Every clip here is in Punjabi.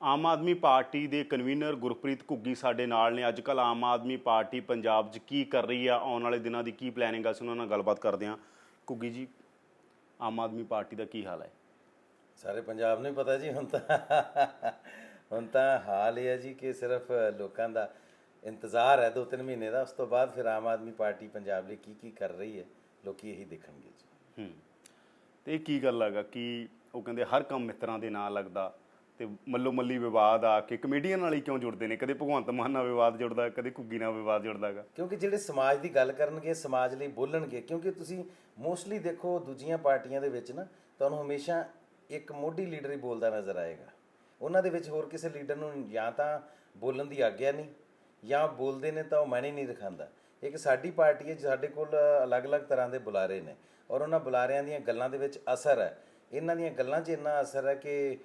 ਆਮ ਆਦਮੀ ਪਾਰਟੀ ਦੇ ਕਨਵੀਨਰ ਗੁਰਪ੍ਰੀਤ ਘੁੱਗੀ ਸਾਡੇ ਨਾਲ ਨੇ। ਅੱਜ ਕੱਲ ਆਮ ਆਦਮੀ ਪਾਰਟੀ ਪੰਜਾਬ 'ਚ ਕੀ ਕਰ ਰਹੀ ਆ? ਆਉਣ ਵਾਲੇ ਦਿਨਾਂ ਦੀ ਕੀ ਪਲੈਨਿੰਗ ਆ? ਅਸੀਂ ਉਹਨਾਂ ਨਾਲ ਗੱਲਬਾਤ ਕਰਦੇ ਹਾਂ। ਘੁੱਗੀ ਜੀ ਆਮ ਆਦਮੀ ਪਾਰਟੀ ਦਾ ਕੀ ਹਾਲ ਹੈ? ਸਾਰੇ ਪੰਜਾਬ ਨੂੰ ਹੀ ਪਤਾ ਜੀ ਹੁਣ ਤਾਂ ਹੁਣ ਤਾਂ ਹਾਲ ਇਹ ਹੈ ਜੀ ਕਿ ਸਿਰਫ ਲੋਕਾਂ ਦਾ ਇੰਤਜ਼ਾਰ ਹੈ ਦੋ ਤਿੰਨ ਮਹੀਨੇ ਦਾ। ਉਸ ਤੋਂ ਬਾਅਦ ਫਿਰ ਆਮ ਆਦਮੀ ਪਾਰਟੀ ਪੰਜਾਬ ਲਈ ਕੀ ਕੀ ਕਰ ਰਹੀ ਹੈ ਲੋਕੀ ਇਹੀ ਦੇਖਣਗੇ ਜੀ। ਹੂੰ। ਤੇ ਇਹ ਕੀ ਗੱਲ ਹੈਗਾ? ਕਿ ਉਹ ਕਹਿੰਦੇ ਹਰ ਕੰਮ ਮਿੱਤਰਾਂ ਦੇ ਨਾਂ ਲੱਗਦਾ। ਤੇ ਮੱਲੋ ਮੱਲੀ ਵਿਵਾਦ ਆ ਕੇ ਕਮੇਡੀਅਨ ਨਾਲ ਹੀ ਕਿਉਂ ਜੁੜਦੇ ਨੇ? ਕਦੇ ਭਗਵੰਤ ਮਾਨ ਨਾਲ ਵਿਵਾਦ ਜੁੜਦਾ, ਕਦੇ ਘੁੱਗੀ ਨਾਲ ਵਿਵਾਦ ਜੁੜਦਾ ਹੈਗਾ ਕਿਉਂਕਿ ਜਿਹੜੇ ਸਮਾਜ ਦੀ ਗੱਲ ਕਰਨਗੇ, ਸਮਾਜ ਲਈ ਬੋਲਣਗੇ, ਕਿਉਂਕਿ ਤੁਸੀਂ ਮੋਸਟਲੀ ਦੇਖੋ ਦੂਜੀਆਂ ਪਾਰਟੀਆਂ ਦੇ ਵਿੱਚ ਨਾ, ਤੁਹਾਨੂੰ ਹਮੇਸ਼ਾ ਇੱਕ ਮੋਢੀ ਲੀਡਰ ਹੀ ਬੋਲਦਾ ਨਜ਼ਰ ਆਏਗਾ। ਉਹਨਾਂ ਦੇ ਵਿੱਚ ਹੋਰ ਕਿਸੇ ਲੀਡਰ ਨੂੰ ਜਾਂ ਤਾਂ ਬੋਲਣ ਦੀ ਆਗਿਆ ਨਹੀਂ, ਜਾਂ ਬੋਲਦੇ ਨੇ ਤਾਂ ਉਹ ਮੈਨੇ ਨਹੀਂ ਦਿਖਾਉਂਦਾ। ਇੱਕ ਸਾਡੀ ਪਾਰਟੀ ਹੈ, ਸਾਡੇ ਕੋਲ ਅਲੱਗ-ਅਲੱਗ ਤਰ੍ਹਾਂ ਦੇ ਬੁਲਾਰੇ ਨੇ, ਔਰ ਉਹਨਾਂ ਬੁਲਾਰਿਆਂ ਦੀਆਂ ਗੱਲਾਂ ਦੇ ਵਿੱਚ ਅਸਰ ਹੈ। ਇਹਨਾਂ ਦੀਆਂ ਗੱਲਾਂ 'ਚ ਇੰਨਾ ਅਸਰ ਹੈ ਕਿ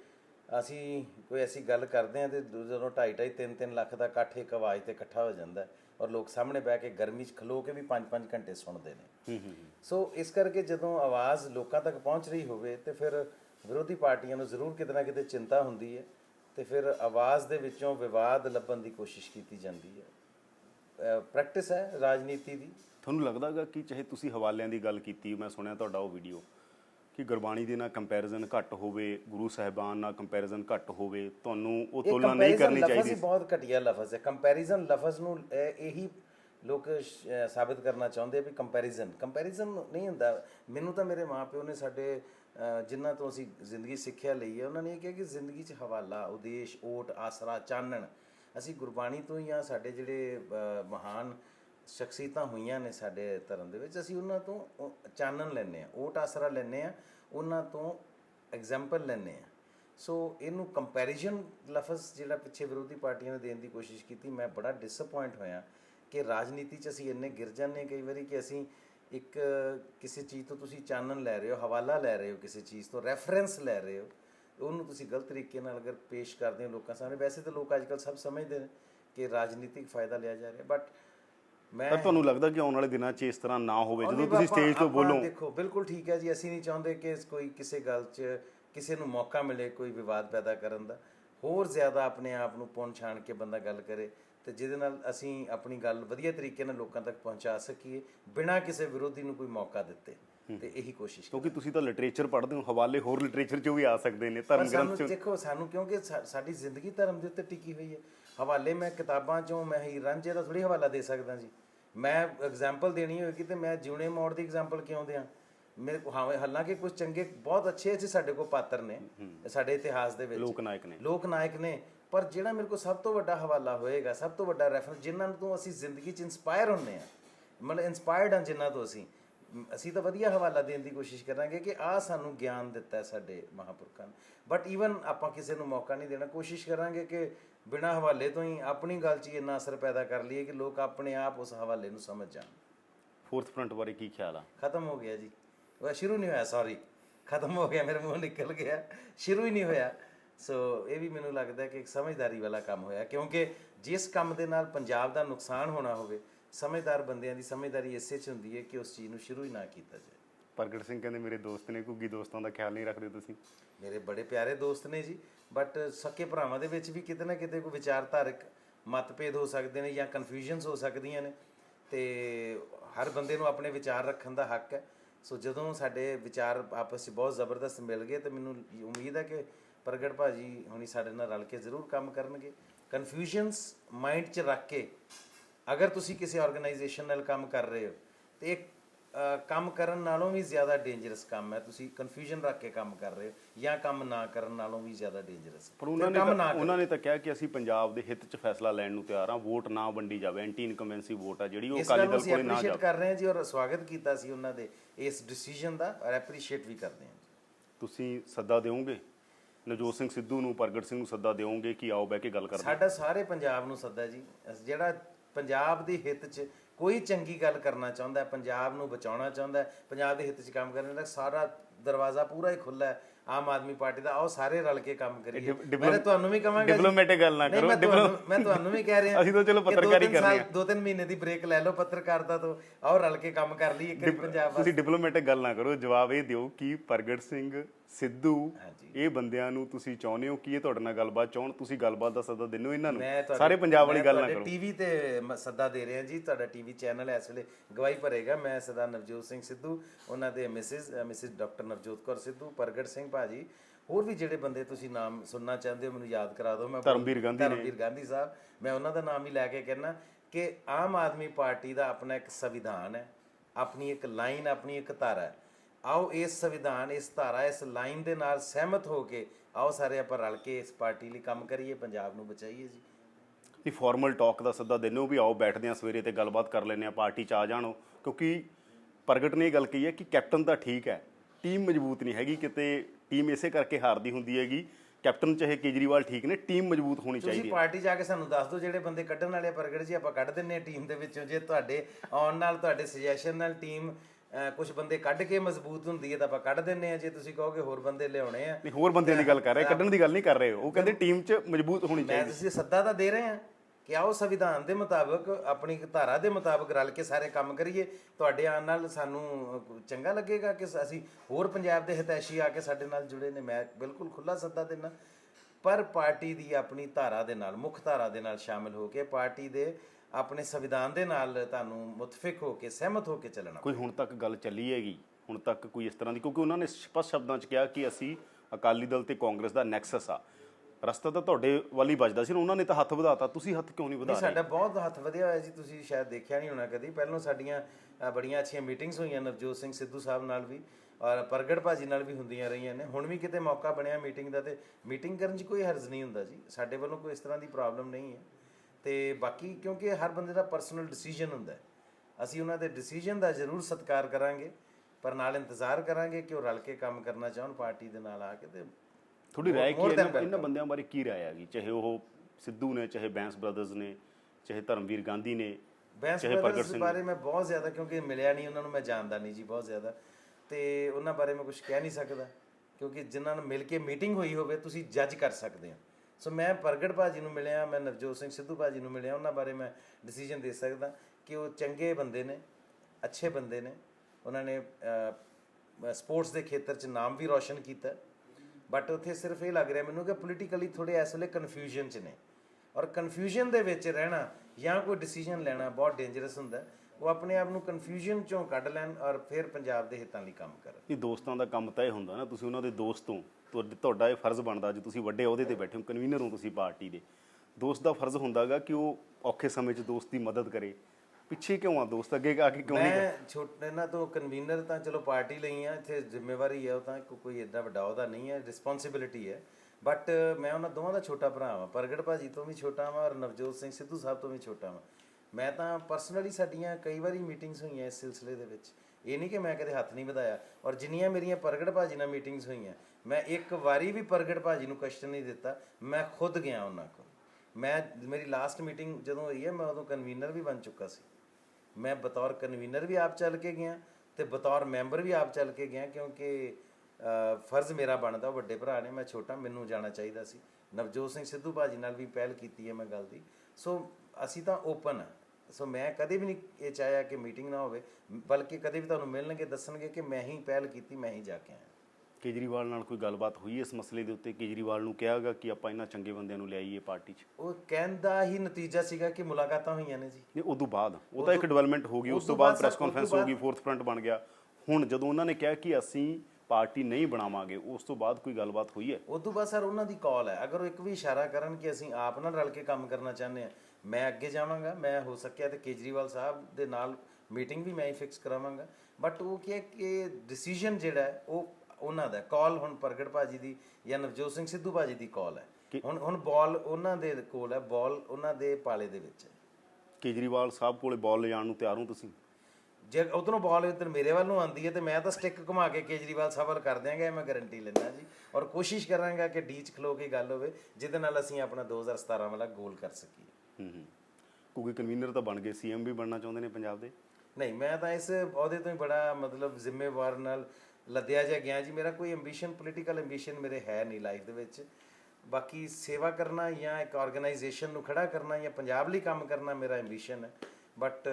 ਅਸੀਂ ਕੋਈ ਐਸੀ ਗੱਲ ਕਰਦੇ ਹਾਂ ਤੇ ਜਦੋਂ 2.5 3-3 ਲੱਖ ਦਾ ਇਕੱਠ ਇੱਕ ਆਵਾਜ਼ ਤੇ ਇਕੱਠਾ ਹੋ ਜਾਂਦਾ ਔਰ ਲੋਕ ਸਾਹਮਣੇ ਬਹਿ ਕੇ ਗਰਮੀ 'ਚ ਖਲੋ ਕੇ ਵੀ 5-5 ਘੰਟੇ ਸੁਣਦੇ ਨੇ। ਸੋ ਇਸ ਕਰਕੇ ਜਦੋਂ ਆਵਾਜ਼ ਲੋਕਾਂ ਤੱਕ ਪਹੁੰਚ ਰਹੀ ਹੋਵੇ ਤੇ ਫਿਰ ਵਿਰੋਧੀ ਪਾਰਟੀਆਂ ਨੂੰ ਜ਼ਰੂਰ ਕਿਤੇ ਨਾ ਕਿਤੇ ਚਿੰਤਾ ਹੁੰਦੀ ਹੈ ਤੇ ਫਿਰ ਆਵਾਜ਼ ਦੇ ਵਿੱਚੋਂ ਵਿਵਾਦ ਲੱਭਣ ਦੀ ਕੋਸ਼ਿਸ਼ ਕੀਤੀ ਜਾਂਦੀ ਹੈ। ਪ੍ਰੈਕਟਿਸ ਹੈ ਰਾਜਨੀਤੀ ਦੀ। ਤੁਹਾਨੂੰ ਲੱਗਦਾ ਹੈਗਾ ਕਿ ਚਾਹੇ ਤੁਸੀਂ ਹਵਾਲਿਆਂ ਦੀ ਗੱਲ ਕੀਤੀ ਮੈਂ ਸੁਣਿਆ ਤੁਹਾਡਾ ਉਹ ਵੀਡੀਓ ਕਿ ਗੁਰਬਾਣੀ ਦੇ ਨਾਲ ਕੰਪੈਰੀਜ਼ਨ ਘੱਟ ਹੋਵੇ ਗੁਰੂ ਸਾਹਿਬਾਨ ਨਾਲ ਕੰਪੈਰੀਜ਼ਨ ਘੱਟ ਹੋਵੇ ਤੁਹਾਨੂੰ ਉਹ ਇਹ ਤੁਲਨਾ ਨਹੀਂ ਕਰਨੀ ਹੀ ਚਾਹੀਦੀ। ਬਹੁਤ ਘਟੀਆ ਲਫ਼ਜ਼ ਹੈ। ਕੰਪੈਰੀਜ਼ਨ ਲਫ਼ਜ਼ ਨੂੰ ਇਹ- ਇਹੀ ਲੋਕ ਸਾਬਿਤ ਕਰਨਾ ਚਾਹੁੰਦੇ ਆ ਵੀ ਕੰਪੈਰੀਜ਼ਨ ਕੰਪੈਰੀਜ਼ਨ ਨਹੀਂ ਹੁੰਦਾ। ਮੈਨੂੰ ਤਾਂ ਮੇਰੇ ਮਾਪਿਓ ਨੇ ਸਾਡੇ ਜਿਨ੍ਹਾਂ ਤੋਂ ਅਸੀਂ ਜ਼ਿੰਦਗੀ ਸਿੱਖਿਆ ਲਈ ਹੈ ਉਹਨਾਂ ਨੇ ਇਹ ਕਿਹਾ ਕਿ ਜ਼ਿੰਦਗੀ 'ਚ ਹਵਾਲਾ ਉਦੇਸ਼ ਓਟ ਆਸਰਾ ਚਾਨਣ। ਅਸੀਂ ਗੁਰਬਾਣੀ ਤੋਂ ਜਾਂ ਸਾਡੇ ਜਿਹੜੇ ਮਹਾਨ ਸ਼ਖਸੀਅਤਾਂ ਹੋਈਆਂ ਨੇ ਸਾਡੇ ਧਰਮ ਦੇ ਵਿੱਚ, ਅਸੀਂ ਉਹਨਾਂ ਤੋਂ ਚਾਨਣ ਲੈਂਦੇ ਆ ਓਟ ਆਸਰਾ ਲੈਂਦੇ ਆ ਉਹਨਾਂ ਤੋਂ ਐਗਜ਼ਾਮਪਲ ਲੈਂਦੇ ਆ ਸੋ ਇਹਨੂੰ ਕੰਪੈਰੀਜ਼ਨ ਲਫ਼ਜ਼ ਜਿਹੜਾ ਪਿੱਛੇ ਵਿਰੋਧੀ ਪਾਰਟੀਆਂ ਨੇ ਦੇਣ ਦੀ ਕੋਸ਼ਿਸ਼ ਕੀਤੀ, ਮੈਂ ਬੜਾ ਡਿਸਪਾਇੰਟ ਹੋਇਆ ਕਿ ਰਾਜਨੀਤੀ 'ਚ ਅਸੀਂ ਇੰਨੇ ਗਿਰ ਜਾਂਦੇ ਹਾਂ ਕਈ ਵਾਰੀ ਕਿ ਅਸੀਂ ਇੱਕ ਕਿਸੇ ਚੀਜ਼ ਤੋਂ ਤੁਸੀਂ ਚਾਨਣ ਲੈ ਰਹੇ ਹੋ, ਹਵਾਲਾ ਲੈ ਰਹੇ ਹੋ, ਕਿਸੇ ਚੀਜ਼ ਤੋਂ ਰੈਫਰੈਂਸ ਲੈ ਰਹੇ ਹੋ, ਉਹਨੂੰ ਤੁਸੀਂ ਗਲਤ ਤਰੀਕੇ ਨਾਲ ਅਗਰ ਪੇਸ਼ ਕਰਦੇ ਹੋ ਲੋਕਾਂ ਸਾਹਮਣੇ, ਵੈਸੇ ਤਾਂ ਲੋਕ ਅੱਜਕੱਲ ਸਭ ਸਮਝਦੇ ਨੇ ਕਿ ਰਾਜਨੀਤਿਕ ਫਾਇਦਾ ਲਿਆ ਜਾ ਰਿਹਾ ਬਟ ਪਰ ਤੁਹਾਨੂੰ ਲੱਗਦਾ ਕਿ ਆਉਣ ਵਾਲੇ ਦਿਨਾਂ 'ਚ ਇਸ ਤਰ੍ਹਾਂ ਨਾ ਹੋਵੇ? ਜਦੋਂ ਤੁਸੀਂ ਸਟੇਜ ਤੋਂ ਬੋਲੋ। ਦੇਖੋ ਬਿਲਕੁਲ ਠੀਕ ਹੈ ਜੀ। ਅਸੀਂ ਨਹੀਂ ਚਾਹੁੰਦੇ ਕਿ ਕੋਈ ਕਿਸੇ ਗੱਲ 'ਚ ਕਿਸੇ ਨੂੰ ਮੌਕਾ ਮਿਲੇ ਕੋਈ ਵਿਵਾਦ ਪੈਦਾ ਕਰਨ ਦਾ। ਹੋਰ ਜ਼ਿਆਦਾ ਆਪਣੇ ਆਪ ਨੂੰ ਪੁੰਨ ਛਾਣ ਕੇ ਬੰਦਾ ਗੱਲ ਕਰੇ ਤੇ ਜਿਹਦੇ ਨਾਲ ਅਸੀਂ ਆਪਣੀ ਗੱਲ ਵਧੀਆ ਤਰੀਕੇ ਨਾਲ ਲੋਕਾਂ ਤੱਕ ਪਹੁੰਚਾ ਸਕੀਏ ਬਿਨਾਂ ਕਿਸੇ ਵਿਰੋਧੀ ਨੂੰ ਕੋਈ ਮੌਕਾ ਦਿੱਤੇ। ਤੇ ਇਹੀ ਕੋਸ਼ਿਸ਼ ਕਿਉਂਕਿ ਤੁਸੀਂ ਤਾਂ ਲਿਟਰੇਚਰ ਪੜ੍ਹਦੇ ਹੋ ਹਵਾਲੇ ਹੋਰ ਲਿਟਰੇਚਰ 'ਚੋਂ ਵੀ ਆ ਸਕਦੇ ਨੇ ਧਰਮ ਗ੍ਰੰਥ 'ਚ। ਦੇਖੋ ਸਾਨੂੰ ਕਿਉਂਕਿ ਸਾਡੀ ਜ਼ਿੰਦਗੀ ਧਰਮ ਦੇ ਉੱਤੇ ਟਿਕੀ ਹੋਈ ਹੈ। ਹਵਾਲੇ ਮੈਂ ਕਿਤਾਬਾਂ ਚੋਂ ਮੈਂ ਹੀ ਰਾਂਝੇ ਦਾ ਥੋੜੀ ਹਵਾਲਾ ਦੇ ਸਕਦਾ ਜੀ। ਮੈਂ ਐਗਜ਼ਾਮਪਲ ਦੇਣੀ ਹੋਏਗੀ ਤੇ ਮੈਂ ਜਿਉਣੇ ਮੋੜ ਦੀ ਐਗਜ਼ਾਮਪਲ ਕਿਉਂ ਦਿਆਂ? ਮੇਰੇ ਕੋਲ ਹਾਂ ਹਾਲਾਂਕਿ ਕੁਝ ਚੰਗੇ ਬਹੁਤ ਅੱਛੇ ਅੱਛੇ ਸਾਡੇ ਕੋਲ ਪਾਤਰ ਨੇ ਸਾਡੇ ਇਤਿਹਾਸ ਦੇ ਵਿੱਚ। ਲੋਕ ਨਾਇਕ ਨੇ। ਲੋਕ ਨਾਇਕ ਨੇ। ਪਰ ਜਿਹੜਾ ਮੇਰੇ ਕੋਲ ਸਭ ਤੋਂ ਵੱਡਾ ਹਵਾਲਾ ਹੋਏਗਾ ਸਭ ਤੋਂ ਵੱਡਾ ਰੈਫਰੈਂਸ ਜਿਨ੍ਹਾਂ ਤੋਂ ਅਸੀਂ ਜ਼ਿੰਦਗੀ 'ਚ ਇਨਸਪਾਇਰ ਹੁੰਨੇ ਆ ਮਤਲਬ ਇਨਸਪਾਇਰਡ ਹਾਂ ਜਿਨ੍ਹਾਂ ਤੋਂ ਅਸੀਂ ਅਸੀਂ ਤਾਂ ਵਧੀਆ ਹਵਾਲਾ ਦੇਣ ਦੀ ਕੋਸ਼ਿਸ਼ ਕਰਾਂਗੇ ਕਿ ਆਹ ਸਾਨੂੰ ਗਿਆਨ ਦਿੱਤਾ ਸਾਡੇ ਮਹਾਪੁਰਖਾਂ ਨੇ। ਬਟ ਈਵਨ ਆਪਾਂ ਕਿਸੇ ਨੂੰ ਮੌਕਾ ਨਹੀਂ ਦੇਣਾ ਕੋਸ਼ਿਸ਼ ਕਰਾਂਗੇ ਕਿ ਬਿਨਾਂ ਹਵਾਲੇ ਤੋਂ ਹੀ ਆਪਣੀ ਗੱਲ 'ਚ ਇੰਨਾ ਅਸਰ ਪੈਦਾ ਕਰ ਲਈਏ ਕਿ ਲੋਕ ਆਪਣੇ ਆਪ ਉਸ ਹਵਾਲੇ ਨੂੰ ਸਮਝ ਜਾਣ। ਫੋਰਥ ਫਰੰਟ ਬਾਰੇ ਕੀ ਖਿਆਲ ਆ? ਖਤਮ ਹੋ ਗਿਆ ਜੀ। ਉਹ ਸ਼ੁਰੂ ਨਹੀਂ ਹੋਇਆ ਸੌਰੀ ਖਤਮ ਹੋ ਗਿਆ ਮੇਰੇ ਮੂੰਹ ਨਿਕਲ ਗਿਆ। ਸ਼ੁਰੂ ਹੀ ਨਹੀਂ ਹੋਇਆ। ਸੋ ਇਹ ਵੀ ਮੈਨੂੰ ਲੱਗਦਾ ਕਿ ਇੱਕ ਸਮਝਦਾਰੀ ਵਾਲਾ ਕੰਮ ਹੋਇਆ। ਕਿਉਂਕਿ ਜਿਸ ਕੰਮ ਦੇ ਨਾਲ ਪੰਜਾਬ ਦਾ ਨੁਕਸਾਨ ਹੋਣਾ ਹੋਵੇ ਸਮਝਦਾਰ ਬੰਦਿਆਂ ਦੀ ਸਮਝਦਾਰੀ ਇਸੇ 'ਚ ਹੁੰਦੀ ਹੈ ਕਿ ਉਸ ਚੀਜ਼ ਨੂੰ ਸ਼ੁਰੂ ਹੀ ਨਾ ਕੀਤਾ ਜਾਏ। ਪ੍ਰਗਟ ਸਿੰਘ ਕਹਿੰਦੇ ਮੇਰੇ ਦੋਸਤ ਨੇ, ਘੁੱਗੀ ਦੋਸਤਾਂ ਦਾ ਖਿਆਲ ਨਹੀਂ ਰੱਖਦੇ ਤੁਸੀਂ। ਮੇਰੇ ਬੜੇ ਪਿਆਰੇ ਦੋਸਤ ਨੇ ਜੀ ਬਟ ਸਕੇ ਭਰਾਵਾਂ ਦੇ ਵਿੱਚ ਵੀ ਕਿਤੇ ਨਾ ਕਿਤੇ ਕੋਈ ਵਿਚਾਰਧਾਰਕ ਮਤਭੇਦ ਹੋ ਸਕਦੇ ਨੇ ਜਾਂ ਕਨਫਿਊਜ਼ਨਸ ਹੋ ਸਕਦੀਆਂ ਨੇ। ਤੇ ਹਰ ਬੰਦੇ ਨੂੰ ਆਪਣੇ ਵਿਚਾਰ ਰੱਖਣ ਦਾ ਹੱਕ ਹੈ। ਸੋ ਜਦੋਂ ਸਾਡੇ ਵਿਚਾਰ ਆਪਸ ਵਿੱਚ ਬਹੁਤ ਜ਼ਬਰਦਸਤ ਮਿਲ ਗਏ ਤੇ ਮੈਨੂੰ ਉਮੀਦ ਹੈ ਕਿ ਪ੍ਰਗਟ ਭਾਜੀ ਹੁਣੀ ਸਾਡੇ ਨਾਲ ਰਲ ਕੇ ਜ਼ਰੂਰ ਕੰਮ ਕਰਨਗੇ। ਕਨਫਿਊਜ਼ਨਸ ਮਾਈਂਡ 'ਚ ਰੱਖ ਕੇ ਅਗਰ ਤੁਸੀਂ ਕਿਸੇ ਆਰਗੇਨਾਈਜੇਸ਼ਨ ਨਾਲ ਕੰਮ ਕਰ ਰਹੇ ਹੋ, ਤੇ ਇੱਕ ਕੰਮ ਕਰਨ ਨਾਲੋਂ ਵੀ ਜ਼ਿਆਦਾ ਡੇਂਜਰਸ ਕੰਮ ਹੈ। ਤੁਸੀਂ ਕਨਫਿਊਜ਼ਨ ਰੱਖ ਕੇ ਕੰਮ ਕਰ ਰਹੇ ਹੋ ਜਾਂ ਕੰਮ ਨਾ ਕਰਨ ਨਾਲੋਂ ਵੀ ਜ਼ਿਆਦਾ ਡੇਂਜਰਸ ਪਰ ਉਹਨਾਂ ਨੇ। ਉਹਨਾਂ ਨੇ ਤਾਂ ਕਿਹਾ ਕਿ ਅਸੀਂ ਪੰਜਾਬ ਦੇ ਹਿੱਤ 'ਚ ਫੈਸਲਾ ਲੈਣ ਨੂੰ ਤਿਆਰ ਹਾਂ। ਵੋਟ ਨਾ ਵੰਡੀ ਜਾਵੇ। ਐਂਟੀ ਇਨਕਮਬੈਂਸੀ ਵੋਟ ਆ ਜਿਹੜੀ ਉਹ ਅਕਾਲੀ ਦਲ ਕੋਲੇ ਨਾ ਜਾਵੇ। ਕਰ ਰਹੇ ਹਾਂ ਜੀ ਔਰ ਸਵਾਗਤ ਕੀਤਾ ਸੀ ਉਹਨਾਂ ਦੇ ਇਸ ਡਿਸੀਜਨ ਦਾ ਔਰ ਐਪਰੀਸ਼ੀਏਟ ਵੀ ਕਰਦੇ ਹਾਂ। ਤੁਸੀਂ ਸੱਦਾ ਦਿਓਗੇ? ਨਵਜੋਤ ਸਿੰਘ ਸਿੱਧੂ ਨੂੰ ਪ੍ਰਗਟ ਸਿੰਘ ਨੂੰ ਸੱਦਾ ਦਿਓਗੇ ਕਿ ਆਓ ਬਹਿ ਕੇ ਗੱਲ ਕਰਦੇ ਸਾਡਾ ਸਾਰੇ ਪੰਜਾਬ ਨੂੰ ਸੱਦਾ ਜੀ। ਜਿਹੜਾ ਪੰਜਾਬ ਦੇ ਹਿੱਤ 'ਚ ਕੋਈ ਚੰਗੀ ਗੱਲ ਕਰਨਾ ਚਾਹੁੰਦਾ ਹੈ ਪੰਜਾਬ ਨੂੰ ਬਚਾਉਣਾ ਚਾਹੁੰਦਾ ਹੈ ਪੰਜਾਬ ਦੇ ਹਿੱਤ 'ਚ ਕੰਮ ਕਰਨ ਦਾ ਸਾਰਾ ਦਰਵਾਜ਼ਾ ਪੂਰਾ ਹੀ ਖੁੱਲਾ ਹੈ ਆਮ ਆਦਮੀ ਪਾਰਟੀ ਦਾ ਆਓ ਸਾਰੇ ਰਲ ਕੇ ਕੰਮ ਕਰੀਏ। ਮੈਂ ਤੁਹਾਨੂੰ ਵੀ ਕਹਾਂਗਾ diplomatic ਗੱਲ ਨਾ ਕਰੋ, ਮੈਂ ਤੁਹਾਨੂੰ- ਵੀ ਕਹਿ ਰਿਹਾ ਅਸੀਂ ਤਾਂ ਚਲੋ ਪੱਤਰਕਾਰੀ ਕਰ ਰਹੇ ਸਾਲ- ਦੋ ਤਿੰਨ ਮਹੀਨੇ ਦੀ ਬ੍ਰੇਕ ਲੈ ਲਓ ਪੱਤਰਕਾਰਤਾ ਤੋਂ ਆਓ ਰਲ ਕੇ ਕੰਮ ਕਰ ਲਈਏ ਕਿ ਪੰਜਾਬ ਤੁਸੀਂ ਡਿਪਲੋਮੈਟਿਕ ਗੱਲ ਨਾ ਕਰੋ ਜਵਾਬ ਇਹ ਦਿਓ ਕਿ ਪ੍ਰਗਟ ਸਿੰਘ ਸਿੱਧੂ। ਇਹ ਬੰਦਿਆਂ ਨੂੰ ਤੁਸੀਂ ਚਾਹੁੰਦੇ ਹੋ ਕਿ ਇਹ ਤੁਹਾਡੇ ਨਾਲ ਗੱਲਬਾਤ ਚਾਹਣ? ਤੁਸੀਂ ਗੱਲਬਾਤ ਦਾ ਸੱਦਾ ਦਿੰਦੇ ਹੋ ਇਹਨਾਂ ਨੂੰ? ਸਾਰੇ ਪੰਜਾਬ ਵਾਲੀ ਗੱਲ ਨਾ ਕਰੋ। ਟੀਵੀ ਤੇ ਸੱਦਾ ਦੇ ਰਿਹਾ ਜੀ ਤੁਹਾਡਾ ਟੀਵੀ ਚੈਨਲ ਇਸ ਵੇਲੇ ਗਵਾਹੀ ਭਰੇਗਾ। ਮੈਂ ਸਰਦਾਰ ਨਵਜੋਤ ਸਿੰਘ ਸਿੱਧੂ ਉਹਨਾਂ ਦੇ missus missus doctor Navjot Kaur Sidhu Pargat Singh ਭਾਜੀ ਹੋਰ ਵੀ ਜਿਹੜੇ ਬੰਦੇ ਤੁਸੀਂ ਨਾਮ ਸੁਣਨਾ ਚਾਹੁੰਦੇ ਹੋ ਮੈਨੂੰ ਯਾਦ ਕਰਾ ਦਿਓ ਮੈਂ ਧਰਮਵੀਰ ਗਾਂਧੀ। ਧਰਮਵੀਰ ਗਾਂਧੀ ਸਾਹਿਬ ਮੈਂ ਉਹਨਾਂ ਦਾ ਨਾਮ ਹੀ ਲੈ ਕੇ ਕਹਿਣਾ ਕਿ ਆਮ ਆਦਮੀ ਪਾਰਟੀ ਦਾ ਆਪਣਾ ਇੱਕ ਸੰਵਿਧਾਨ ਹੈ ਆਪਣੀ ਇੱਕ ਲਾਈਨ ਆਪਣੀ ਇੱਕ ਧਾਰਾ ਹੈ। ਆਓ ਇਸ ਸੰਵਿਧਾਨ ਇਸ ਧਾਰਾ ਇਸ ਲਾਈਨ ਦੇ ਨਾਲ ਸਹਿਮਤ ਹੋ ਕੇ ਆਓ ਸਾਰੇ ਆਪਾਂ ਰਲ ਕੇ ਇਸ ਪਾਰਟੀ ਲਈ ਕੰਮ ਕਰੀਏ ਪੰਜਾਬ ਨੂੰ ਬਚਾਈਏ ਜੀ। ਇਹ ਫਾਰਮਲ ਟਾਕ ਦਾ ਸੱਦਾ ਦਿੰਦੇ ਹੋ ਵੀ ਆਓ ਬੈਠਦੇ ਹਾਂ ਸਵੇਰੇ ਤੇ ਗੱਲਬਾਤ ਕਰ ਲੈਂਦੇ ਹਾਂ ਪਾਰਟੀ ਚ ਆ ਜਾਣੋ। ਕਿਉਂਕਿ ਪ੍ਰਗਟ ਨੇ ਇਹ ਗੱਲ ਕਹੀ ਹੈ ਕਿ ਕੈਪਟਨ ਤਾਂ ਠੀਕ ਹੈ ਟੀਮ ਮਜ਼ਬੂਤ ਨਹੀਂ ਹੈਗੀ ਕਿਤੇ ਟੀਮ ਇਸੇ ਕਰਕੇ ਹਾਰਦੀ ਹੁੰਦੀ ਹੈਗੀ ਕੈਪਟਨ ਚਾਹੇ ਕੇਜਰੀਵਾਲ ਠੀਕ ਨੇ ਟੀਮ ਮਜ਼ਬੂਤ ਹੋਣੀ ਚਾਹੀਦੀ ਤੁਸੀਂ ਹੈ। ਪਾਰਟੀ ਜਾ ਕੇ ਸਾਨੂੰ ਦੱਸ ਦਿਓ ਜਿਹੜੇ ਬੰਦੇ ਕੱਢਣ ਵਾਲੇ ਆ ਪ੍ਰਗਟ ਜੀ ਆਪਾਂ ਕੱਢ ਦਿੰਨੇ ਆ ਟੀਮ ਦੇ ਵਿੱਚੋਂ ਜੇ ਤੁਹਾਡੇ ਆਉਣ ਨਾਲ ਤੁਹਾਡੇ ਸੁਜੈਸ਼ਨ ਨਾਲ ਟੀਮ ਕੁਝ ਬੰਦੇ ਕੱਢ ਕੇ ਮਜ਼ਬੂਤ ਹੁੰਦੀ ਹੈ ਤਾਂ ਆਪਾਂ ਕੱਢ ਦਿੰਨੇ ਆ ਜੇ ਤੁਸੀਂ ਕਹੋਗੇ ਹੋਰ ਬੰਦੇ ਲਿਆਉਣੇ ਆ। ਨਹੀਂ ਹੋਰ ਬੰਦਿਆਂ ਦੀ ਗੱਲ ਕਰ ਰਹੇ ਕੱਢਣ ਦੀ ਗੱਲ ਨਹੀਂ ਕਰ ਰਹੇ। ਉਹ ਕਹਿੰਦੇ ਟੀਮ 'ਚ ਮਜ਼ਬੂਤ ਹੋਣੀ ਮੈਂ ਚਾਹੀਦੀ। ਤੁਸੀਂ ਸੱਦਾ ਤਾਂ ਦੇ ਰਹੇ ਆ ਕਿ ਆਓ ਸੰਵਿਧਾਨ ਦੇ ਮੁਤਾਬਕ ਆਪਣੀ ਧਾਰਾ ਦੇ ਮੁਤਾਬਕ ਰਲ ਕੇ ਸਾਰੇ ਕੰਮ ਕਰੀਏ। ਤੁਹਾਡੇ ਆਉਣ ਨਾਲ ਸਾਨੂੰ ਚੰਗਾ ਲੱਗੇਗਾ ਕਿ ਅਸੀਂ ਹੋਰ ਪੰਜਾਬ ਦੇ ਹਿਤੈਸ਼ੀ ਆ ਕੇ ਸਾਡੇ ਨਾਲ ਜੁੜੇ ਨੇ। ਮੈਂ ਬਿਲਕੁਲ ਖੁੱਲਾ ਸੱਦਾ ਦੇਣਾ ਪਰ ਪਾਰਟੀ ਦੀ ਆਪਣੀ ਧਾਰਾ ਦੇ ਨਾਲ ਮੁੱਖ ਧਾਰਾ ਦੇ ਨਾਲ ਸ਼ਾਮਿਲ ਹੋ ਕੇ ਪਾਰਟੀ ਦੇ ਆਪਣੇ ਸੰਵਿਧਾਨ ਦੇ ਨਾਲ ਤੁਹਾਨੂੰ ਮੁਤਫਿਕ ਹੋ ਕੇ ਸਹਿਮਤ ਹੋ ਕੇ ਚੱਲਣਾ ਕੋਈ ਹੁਣ ਤੱਕ ਗੱਲ ਚੱਲੀ ਹੈਗੀ ਹੁਣ ਤੱਕ ਕੋਈ ਇਸ ਤਰ੍ਹਾਂ ਦੀ ਕਿਉਂਕਿ ਉਹਨਾਂ ਨੇ ਸਪਸ਼ਟ ਸ਼ਬਦਾਂ 'ਚ ਕਿਹਾ ਕਿ ਅਸੀਂ ਅਕਾਲੀ ਦਲ ਤੇ ਕਾਂਗਰਸ ਦਾ ਨੈਕਸਸ ਆ। ਰਸਤਾ ਤਾਂ ਤੁਹਾਡੇ ਵੱਲ ਵੱਜਦਾ ਸੀ ਉਹਨਾਂ ਨੇ ਤਾਂ ਹੱਥ ਵਧਾਤਾ ਤੁਸੀਂ ਹੱਥ ਕਿਉਂ ਨਹੀਂ ਵਧਾ ਰਹੇ ਸਾਡਾ ਬਹੁਤ ਹੱਥ ਵਧਿਆ ਹੋਇਆ ਜੀ ਤੁਸੀਂ ਸ਼ਾਇਦ ਦੇਖਿਆ ਨਹੀਂ ਹੋਣਾ ਕਦੀ। ਪਹਿਲਾਂ ਸਾਡੀਆਂ ਬੜੀਆਂ ਅੱਛੀਆਂ ਮੀਟਿੰਗਸ ਹੋਈਆਂ ਨਵਜੋਤ ਸਿੰਘ ਸਿੱਧੂ ਸਾਹਿਬ ਨਾਲ ਵੀ ਔਰ ਪ੍ਰਗਟ ਭਾਜੀ ਨਾਲ ਵੀ ਹੁੰਦੀਆਂ ਰਹੀਆਂ ਨੇ। ਹੁਣ ਵੀ ਕਿਤੇ ਮੌਕਾ ਬਣਿਆ ਮੀਟਿੰਗ ਦਾ ਤੇ ਮੀਟਿੰਗ ਕਰਨ 'ਚ ਕੋਈ ਹਰਜ਼ ਨਹੀਂ ਹੁੰਦਾ ਜੀ। ਸਾਡੇ ਵੱਲੋਂ ਕੋਈ ਇਸ ਤਰ੍ਹਾਂ ਦੀ ਪ੍ਰੋਬਲਮ ਨਹੀਂ ਹੈ। ਤੇ ਬਾਕੀ ਕਿਉਂਕਿ ਹਰ ਬੰਦੇ ਦਾ ਪਰਸਨਲ ਡਿਸੀਜਨ ਹੁੰਦਾ ਅਸੀਂ ਉਹਨਾਂ ਦੇ ਡਿਸੀਜਨ ਦਾ ਜ਼ਰੂਰ ਸਤਿਕਾਰ ਕਰਾਂਗੇ ਪਰ ਨਾਲ ਇੰਤਜ਼ਾਰ ਕਰਾਂਗੇ ਕਿ ਉਹ ਰਲ ਕੇ ਕੰਮ ਕਰਨਾ ਚਾਹਣ ਪਾਰਟੀ ਦੇ ਨਾਲ ਆ ਕੇ ਤੇ ਤੁਹਾਡੀ ਰਾਏ ਕੀ ਇਹਨਾਂ- ਬੰਦਿਆਂ ਬਾਰੇ ਕੀ ਰਾਏ ਹੈਗੀ? ਚਾਹੇ ਉਹ ਸਿੱਧੂ ਨੇ ਚਾਹੇ ਬੈਂਸ ਬ੍ਰਦਰਜ਼ ਨੇ ਚਾਹੇ ਧਰਮਵੀਰ ਗਾਂਧੀ ਨੇ ਬੈਂਸ ਬ੍ਰਦਰਸ ਬਾਰੇ ਮੈਂ ਬਹੁਤ ਜ਼ਿਆਦਾ ਕਿਉਂਕਿ ਮਿਲਿਆ ਨਹੀਂ ਉਹਨਾਂ ਨੂੰ ਮੈਂ ਜਾਣਦਾ ਨਹੀਂ ਜੀ ਬਹੁਤ ਜ਼ਿਆਦਾ। ਤੇ ਉਹਨਾਂ ਬਾਰੇ ਮੈਂ ਕੁਝ ਕਹਿ ਨਹੀਂ ਸਕਦਾ ਕਿਉਂਕਿ ਜਿਨ੍ਹਾਂ ਨਾਲ ਮਿਲ ਕੇ ਮੀਟਿੰਗ ਹੋਈ ਹੋਵੇ ਤੁਸੀਂ ਜੱਜ ਕਰ ਸਕਦੇ ਹੋ। ਸੋ ਮੈਂ ਪ੍ਰਗਟ ਭਾਜੀ ਨੂੰ ਮਿਲਿਆ, ਮੈਂ ਨਵਜੋਤ ਸਿੰਘ ਸਿੱਧੂ ਭਾਜੀ ਨੂੰ ਮਿਲਿਆ, ਉਹਨਾਂ ਬਾਰੇ ਮੈਂ ਡਿਸੀਜਨ ਦੇ ਸਕਦਾ ਕਿ ਉਹ ਚੰਗੇ ਬੰਦੇ ਨੇ, ਅੱਛੇ ਬੰਦੇ ਨੇ। ਉਹਨਾਂ ਨੇ ਸਪੋਰਟਸ ਦੇ ਖੇਤਰ 'ਚ ਨਾਮ ਵੀ ਰੌਸ਼ਨ ਕੀਤਾ। ਬਟ ਉੱਥੇ ਸਿਰਫ ਇਹ ਲੱਗ ਰਿਹਾ ਮੈਨੂੰ ਕਿ ਪੋਲੀਟੀਕਲੀ ਥੋੜੇ ਇਸ ਵੇਲੇ ਕਨਫਿਊਜ਼ਨ 'ਚ ਨੇ। ਔਰ ਕਨਫਿਊਜ਼ਨ ਦੇ ਵਿੱਚ ਰਹਿਣਾ ਜਾਂ ਕੋਈ ਡਿਸੀਜਨ ਲੈਣਾ ਬਹੁਤ ਡੇਂਜਰਸ ਹੁੰਦਾ। ਉਹ ਆਪਣੇ ਆਪ ਨੂੰ ਕਨਫਿਊਜ਼ਨ ਚੋਂ ਕੱਢ ਲੈਣ ਔਰ ਫਿਰ ਪੰਜਾਬ ਦੇ ਹਿੱਤਾਂ ਲਈ ਕੰਮ ਕਰਨ। ਇਹ ਦੋਸਤਾਂ ਦਾ ਕੰਮ ਤਾਂ ਇਹ ਹੁੰਦਾ ਨਾ ਤੁਸੀਂ ਉਹਨਾਂ ਦੇ ਦੋਸਤ ਹੋ ਤੁਹਾਡੇ- ਇਹ ਫਰਜ਼ ਬਣਦਾ ਜੇ ਤੁਸੀਂ ਵੱਡੇ ਅਹੁਦੇ ਤੇ ਬੈਠੇ ਹੋ ਕਨਵੀਨਰ ਹੋ ਤੁਸੀਂ ਪਾਰਟੀ ਦੇ। ਦੋਸਤ ਦਾ ਫਰਜ਼ ਹੁੰਦਾਗਾ ਕਿ ਉਹ ਔਖੇ ਸਮੇਂ 'ਚ ਦੋਸਤ ਦੀ ਮਦਦ ਕਰੇ। ਪਿੱਛੇ ਕਿਉਂ ਆ ਦੋਸਤ? ਅੱਗੇ ਆ ਕੇ ਕਿਉਂ ਨਹੀਂ ਮੈਂ ਛੋਟੇ ਨਾ ਤੋਂ ਕਨਵੀਨਰ ਤਾਂ ਚਲੋ ਪਾਰਟੀ ਲਈ ਆ ਇੱਥੇ ਜ਼ਿੰਮੇਵਾਰੀ ਹੈ ਉਹ ਤਾਂ ਕੋਈ ਏਡਾ ਵੱਡਾ ਉਹਦਾ ਨਹੀਂ ਹੈ ਰਿਸਪੌਂਸਿਬਿਲਿਟੀ ਹੈ ਬਟ ਮੈਂ ਉਹਨਾਂ ਦੋਵਾਂ ਦਾ ਛੋਟਾ ਭਰਾ ਹਾਂ ਪ੍ਰਗਟ ਭਾਜੀ ਤੋਂ ਵੀ ਛੋਟਾ ਹਾਂ ਔਰ ਨਵਜੋਤ ਸਿੰਘ ਸਿੱਧੂ ਸਾਹਿਬ ਤੋਂ ਵੀ ਛੋਟਾ ਹਾਂ ਮੈਂ ਤਾਂ ਪਰਸਨਲੀ ਸਾਡੀਆਂ ਕਈ ਵਾਰੀ ਮੀਟਿੰਗਸ ਹੋਈਆਂ ਇਸ ਸਿਲਸਿਲੇ ਦੇ ਵਿੱਚ। ਇਹ ਨਹੀਂ ਕਿ ਮੈਂ ਕਦੇ ਹੱਥ ਨਹੀਂ ਵਧਾਇਆ। ਔਰ ਜਿੰਨੀਆਂ ਮੇਰੀਆਂ ਪ੍ਰਗਟ ਭਾਜੀ ਨਾਲ ਮੀਟਿੰਗਸ ਹੋਈਆਂ, ਮੈਂ ਇੱਕ ਵਾਰੀ ਵੀ ਪ੍ਰਗਟ ਭਾਜੀ ਨੂੰ ਕਸ਼ਟ ਨਹੀਂ ਦਿੱਤਾ। ਮੈਂ ਖੁਦ ਗਿਆ ਉਹਨਾਂ ਕੋਲ। ਮੈਂ, ਮੇਰੀ ਲਾਸਟ ਮੀਟਿੰਗ ਜਦੋਂ ਹੋਈ ਹੈ, ਮੈਂ ਉਦੋਂ ਕਨਵੀਨਰ ਵੀ ਬਣ ਚੁੱਕਾ ਸੀ। ਮੈਂ ਬਤੌਰ ਕਨਵੀਨਰ ਵੀ ਆਪ ਚੱਲ ਕੇ ਗਿਆ ਤੇ ਬਤੌਰ ਮੈਂਬਰ ਵੀ ਆਪ ਚੱਲ ਕੇ ਗਿਆ ਕਿਉਂਕਿ ਫਰਜ਼ ਮੇਰਾ ਬਣਦਾ ਵੱਡੇ ਭਰਾ ਨੇ, ਮੈਂ ਛੋਟਾ, ਮੈਨੂੰ ਜਾਣਾ ਚਾਹੀਦਾ ਸੀ। ਨਵਜੋਤ ਸਿੰਘ ਸਿੱਧੂ ਭਾਜੀ ਨਾਲ ਵੀ ਪਹਿਲ ਕੀਤੀ ਹੈ ਮੈਂ ਗੱਲ ਦੀ। ਸੋ ਅਸੀਂ ਤਾਂ ਓਪਨ ਆ। ਸੋ ਮੈਂ ਕਦੇ ਵੀ ਨਹੀਂ ਇਹ ਚਾਹਿਆ ਕਿ ਮੀਟਿੰਗ ਨਾ ਹੋਵੇ ਬਲਕਿ ਕਦੇ ਵੀ ਤੁਹਾਨੂੰ ਮਿਲਣਗੇ ਦੱਸਣਗੇ ਕਿ ਮੈਂ ਹੀ ਪਹਿਲ ਕੀਤੀ ਮੈਂ ਹੀ ਜਾ ਕੇ ਆਇਆ। ਕੇਜਰੀਵਾਲ ਨਾਲ ਕੋਈ ਗੱਲਬਾਤ ਹੋਈ ਇਸ ਮਸਲੇ ਦੇ ਉੱਤੇ? ਕੇਜਰੀਵਾਲ ਨੂੰ ਕਿਹਾਗਾ ਕਿ ਆਪਾਂ ਇਹਨਾਂ ਚੰਗੇ ਬੰਦਿਆਂ ਨੂੰ ਲਿਆਈਏ ਪਾਰਟੀ 'ਚ। ਉਹ ਕਹਿੰਦਾ ਹੀ ਨਤੀਜਾ ਸੀਗਾ ਕਿ ਮੁਲਾਕਾਤਾਂ ਹੋਈਆਂ ਨੇ ਜੀ। ਨਹੀਂ ਉਸ ਤੋਂ ਬਾਅਦ। ਉਹ ਤਾਂ ਇੱਕ ਡਿਵੈਲਪਮੈਂਟ ਹੋ ਗਈ ਉਸ ਤੋਂ ਬਾਅਦ ਪ੍ਰੈਸ ਕਾਨਫਰੰਸ ਹੋ ਗਈ ਫੋਰਥ ਫਰੰਟ ਬਣ ਗਿਆ। ਹੁਣ ਜਦੋਂ ਉਹਨਾਂ ਨੇ ਕਿਹਾ ਕਿ ਅਸੀਂ ਪਾਰਟੀ ਨਹੀਂ ਬਣਾਵਾਂਗੇ ਉਸ ਤੋਂ ਬਾਅਦ ਕੋਈ ਗੱਲਬਾਤ ਹੋਈ ਹੈ? ਉਦੋਂ ਬਾਅਦ ਸਰ ਉਹਨਾਂ ਦੀ ਕਾਲ ਹੈ। ਅਗਰ ਉਹ ਇੱਕ ਵੀ ਇਸ਼ਾਰਾ ਕਰਨ ਕਿ ਅਸੀਂ ਆਪ ਨਾਲ ਰਲ ਕੇ ਕੰਮ ਕਰਨਾ ਚਾਹੁੰਦੇ ਆ ਮੈਂ ਅੱਗੇ ਜਾਵਾਂਗਾ ਮੈਂ ਹੋ ਸਕਿਆ ਤੇ ਕੇਜਰੀਵਾਲ ਸਾਹਿਬ ਦੇ ਨਾਲ ਮੀਟਿੰਗ ਵੀ ਮੈਂ ਹੀ ਫਿਕਸ ਕਰਾਵਾਂਗਾ। ਬਟ ਉਹ ਕੀ ਹੈ ਕਿ ਡਿਸੀਜਨ ਜਿਹੜਾ ਉਹ ਉਹਨਾਂ ਦਾ ਕਾਲ ਹੁਣ ਪ੍ਰਗਟ ਭਾਜੀ ਦੀ ਜਾਂ ਨਵਜੋਤ ਸਿੰਘ ਸਿੱਧੂ ਭਾਜੀ ਦੀ ਕਾਲ ਹੈ। ਹੁਣ ਹੁਣ ਬਾਲ ਉਹਨਾਂ ਦੇ ਕੋਲ ਹੈ ਬਾਲ ਉਹਨਾਂ ਦੇ ਪਾਲੇ ਦੇ ਵਿੱਚ ਹੈ। ਕੇਜਰੀਵਾਲ ਸਾਹਿਬ ਕੋਲੇ ਬਾਲ ਲਿਜਾਣ ਨੂੰ ਤਿਆਰ ਹੋ ਤੁਸੀਂ? ਜੇ ਉਧਰੋਂ ਬਾਲ ਇੱਧਰ ਮੇਰੇ ਵੱਲ ਨੂੰ ਆਉਂਦੀ ਹੈ ਤੇ ਮੈਂ ਤਾਂ ਸਟਿੱਕ ਘੁਮਾ ਕੇ ਕੇਜਰੀਵਾਲ ਸਾਹਿਬ ਵੱਲ ਕਰ ਦਿਆਂਗਾ ਇਹ ਮੈਂ ਗਾਰੰਟੀ ਲੈਂਦਾ ਜੀ। ਔਰ ਕੋਸ਼ਿਸ਼ ਕਰਾਂਗਾ ਕਿ ਡੀਚ ਖਲੋ ਕੇ ਗੱਲ ਹੋਵੇ ਜਿਹਦੇ ਨਾਲ ਅਸੀਂ ਆਪਣਾ 2017 ਵਾਲਾ ਗੋਲ ਕਰ ਸਕੀਏ। ਹੂੰ ਹੂੰ। ਕਿਉਂਕਿ ਕਨਵੀਨਰ ਤਾਂ ਬਣ ਗਏ ਸੀਐਮ ਵੀ ਬਣਨਾ ਚਾਹੁੰਦੇ ਨੇ ਪੰਜਾਬ ਦੇ। ਨਹੀਂ, ਮੈਂ ਤਾਂ ਇਸ ਅਹੁਦੇ ਤੋਂ ਹੀ ਬੜਾ ਮਤਲਬ ਜ਼ਿੰਮੇਵਾਰ ਨਾਲ ਲੱਦਿਆ ਜਾ ਗਿਆ ਜੀ। ਮੇਰਾ ਕੋਈ ਐਂਬੀਸ਼ਨ ਪੋਲੀਟੀਕਲ ਐਂਬੀਸ਼ਨ ਮੇਰੇ ਹੈ ਨਹੀਂ ਲਾਈਫ ਦੇ ਵਿੱਚ। ਬਾਕੀ ਸੇਵਾ ਕਰਨਾ ਜਾਂ ਇੱਕ ਆਰਗੇਨਾਈਜੇਸ਼ਨ ਨੂੰ ਖੜਾ ਕਰਨਾ ਜਾਂ ਪੰਜਾਬ ਲਈ ਕੰਮ ਕਰਨਾ ਮੇਰਾ ਐਂਬੀਸ਼ਨ ਹੈ। ਬਟ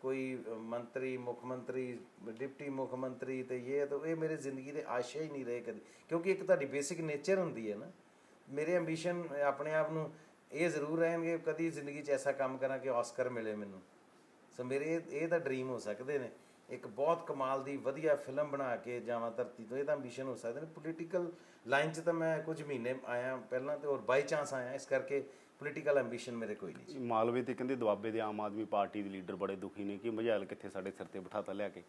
ਕੋਈ ਮੰਤਰੀ, ਮੁੱਖ ਮੰਤਰੀ, ਡਿਪਟੀ ਮੁੱਖ ਮੰਤਰੀ ਤੇ ਇਹ ਤਾਂ ਇਹ ਮੇਰੇ ਜ਼ਿੰਦਗੀ ਦੇ ਆਸ਼ਾ ਹੀ ਨਹੀਂ ਰਹੇ ਕਦੇ। ਕਿਉਂਕਿ ਇੱਕ ਤੁਹਾਡੀ ਬੇਸਿਕ ਨੇਚਰ ਹੁੰਦੀ ਹੈ ਨਾ। ਮੇਰੇ ਐਂਬੀਸ਼ਨ ਆਪਣੇ ਆਪ ਨੂੰ ਇਹ ਜ਼ਰੂਰ ਰਹਿਣਗੇ ਕਦੀ ਜ਼ਿੰਦਗੀ 'ਚ ਐਸਾ ਕੰਮ ਕਰਾਂ ਕਿ ਆਸਕਰ ਮਿਲੇ ਮੈਨੂੰ। ਸੋ ਮੇਰੇ ਇਹ- ਤਾਂ ਡ੍ਰੀਮ ਹੋ ਸਕਦੇ ਨੇ। ਇੱਕ ਬਹੁਤ ਕਮਾਲ ਦੀ ਵਧੀਆ ਫਿਲਮ ਬਣਾ ਕੇ ਜਾਵਾਂ ਧਰਤੀ ਤੋਂ ਇਹ ਤਾਂ ਐਂਬੀਸ਼ਨ ਹੋ ਸਕਦੇ ਨੇ। ਪੋਲੀਟੀਕਲ ਲਾਈਨ 'ਚ ਤਾਂ ਮੈਂ ਕੁਝ ਮਹੀਨੇ ਆਇਆ ਪਹਿਲਾਂ ਤੇ ਹੋਰ ਬਾਈ ਚਾਂਸ ਆਇਆ ਇਸ ਕਰਕੇ ਪੋਲੀਟੀਕਲ ਐਂਬੀਸ਼ਨ ਮੇਰੇ ਕੋਈ ਨਹੀਂ ਮਾਲਵੇ ਤੇ ਕਹਿੰਦੇ ਦੁਆਬੇ ਦੇ ਆਮ ਆਦਮੀ ਪਾਰਟੀ ਦੇ ਲੀਡਰ ਬੜੇ ਦੁਖੀ ਨੇ ਕਿ ਮਝੈਲ ਕਿੱਥੇ ਸਾਡੇ ਸਿਰ ਤੇ ਬਿਠਾਤਾ ਲਿਆ ਕੇ।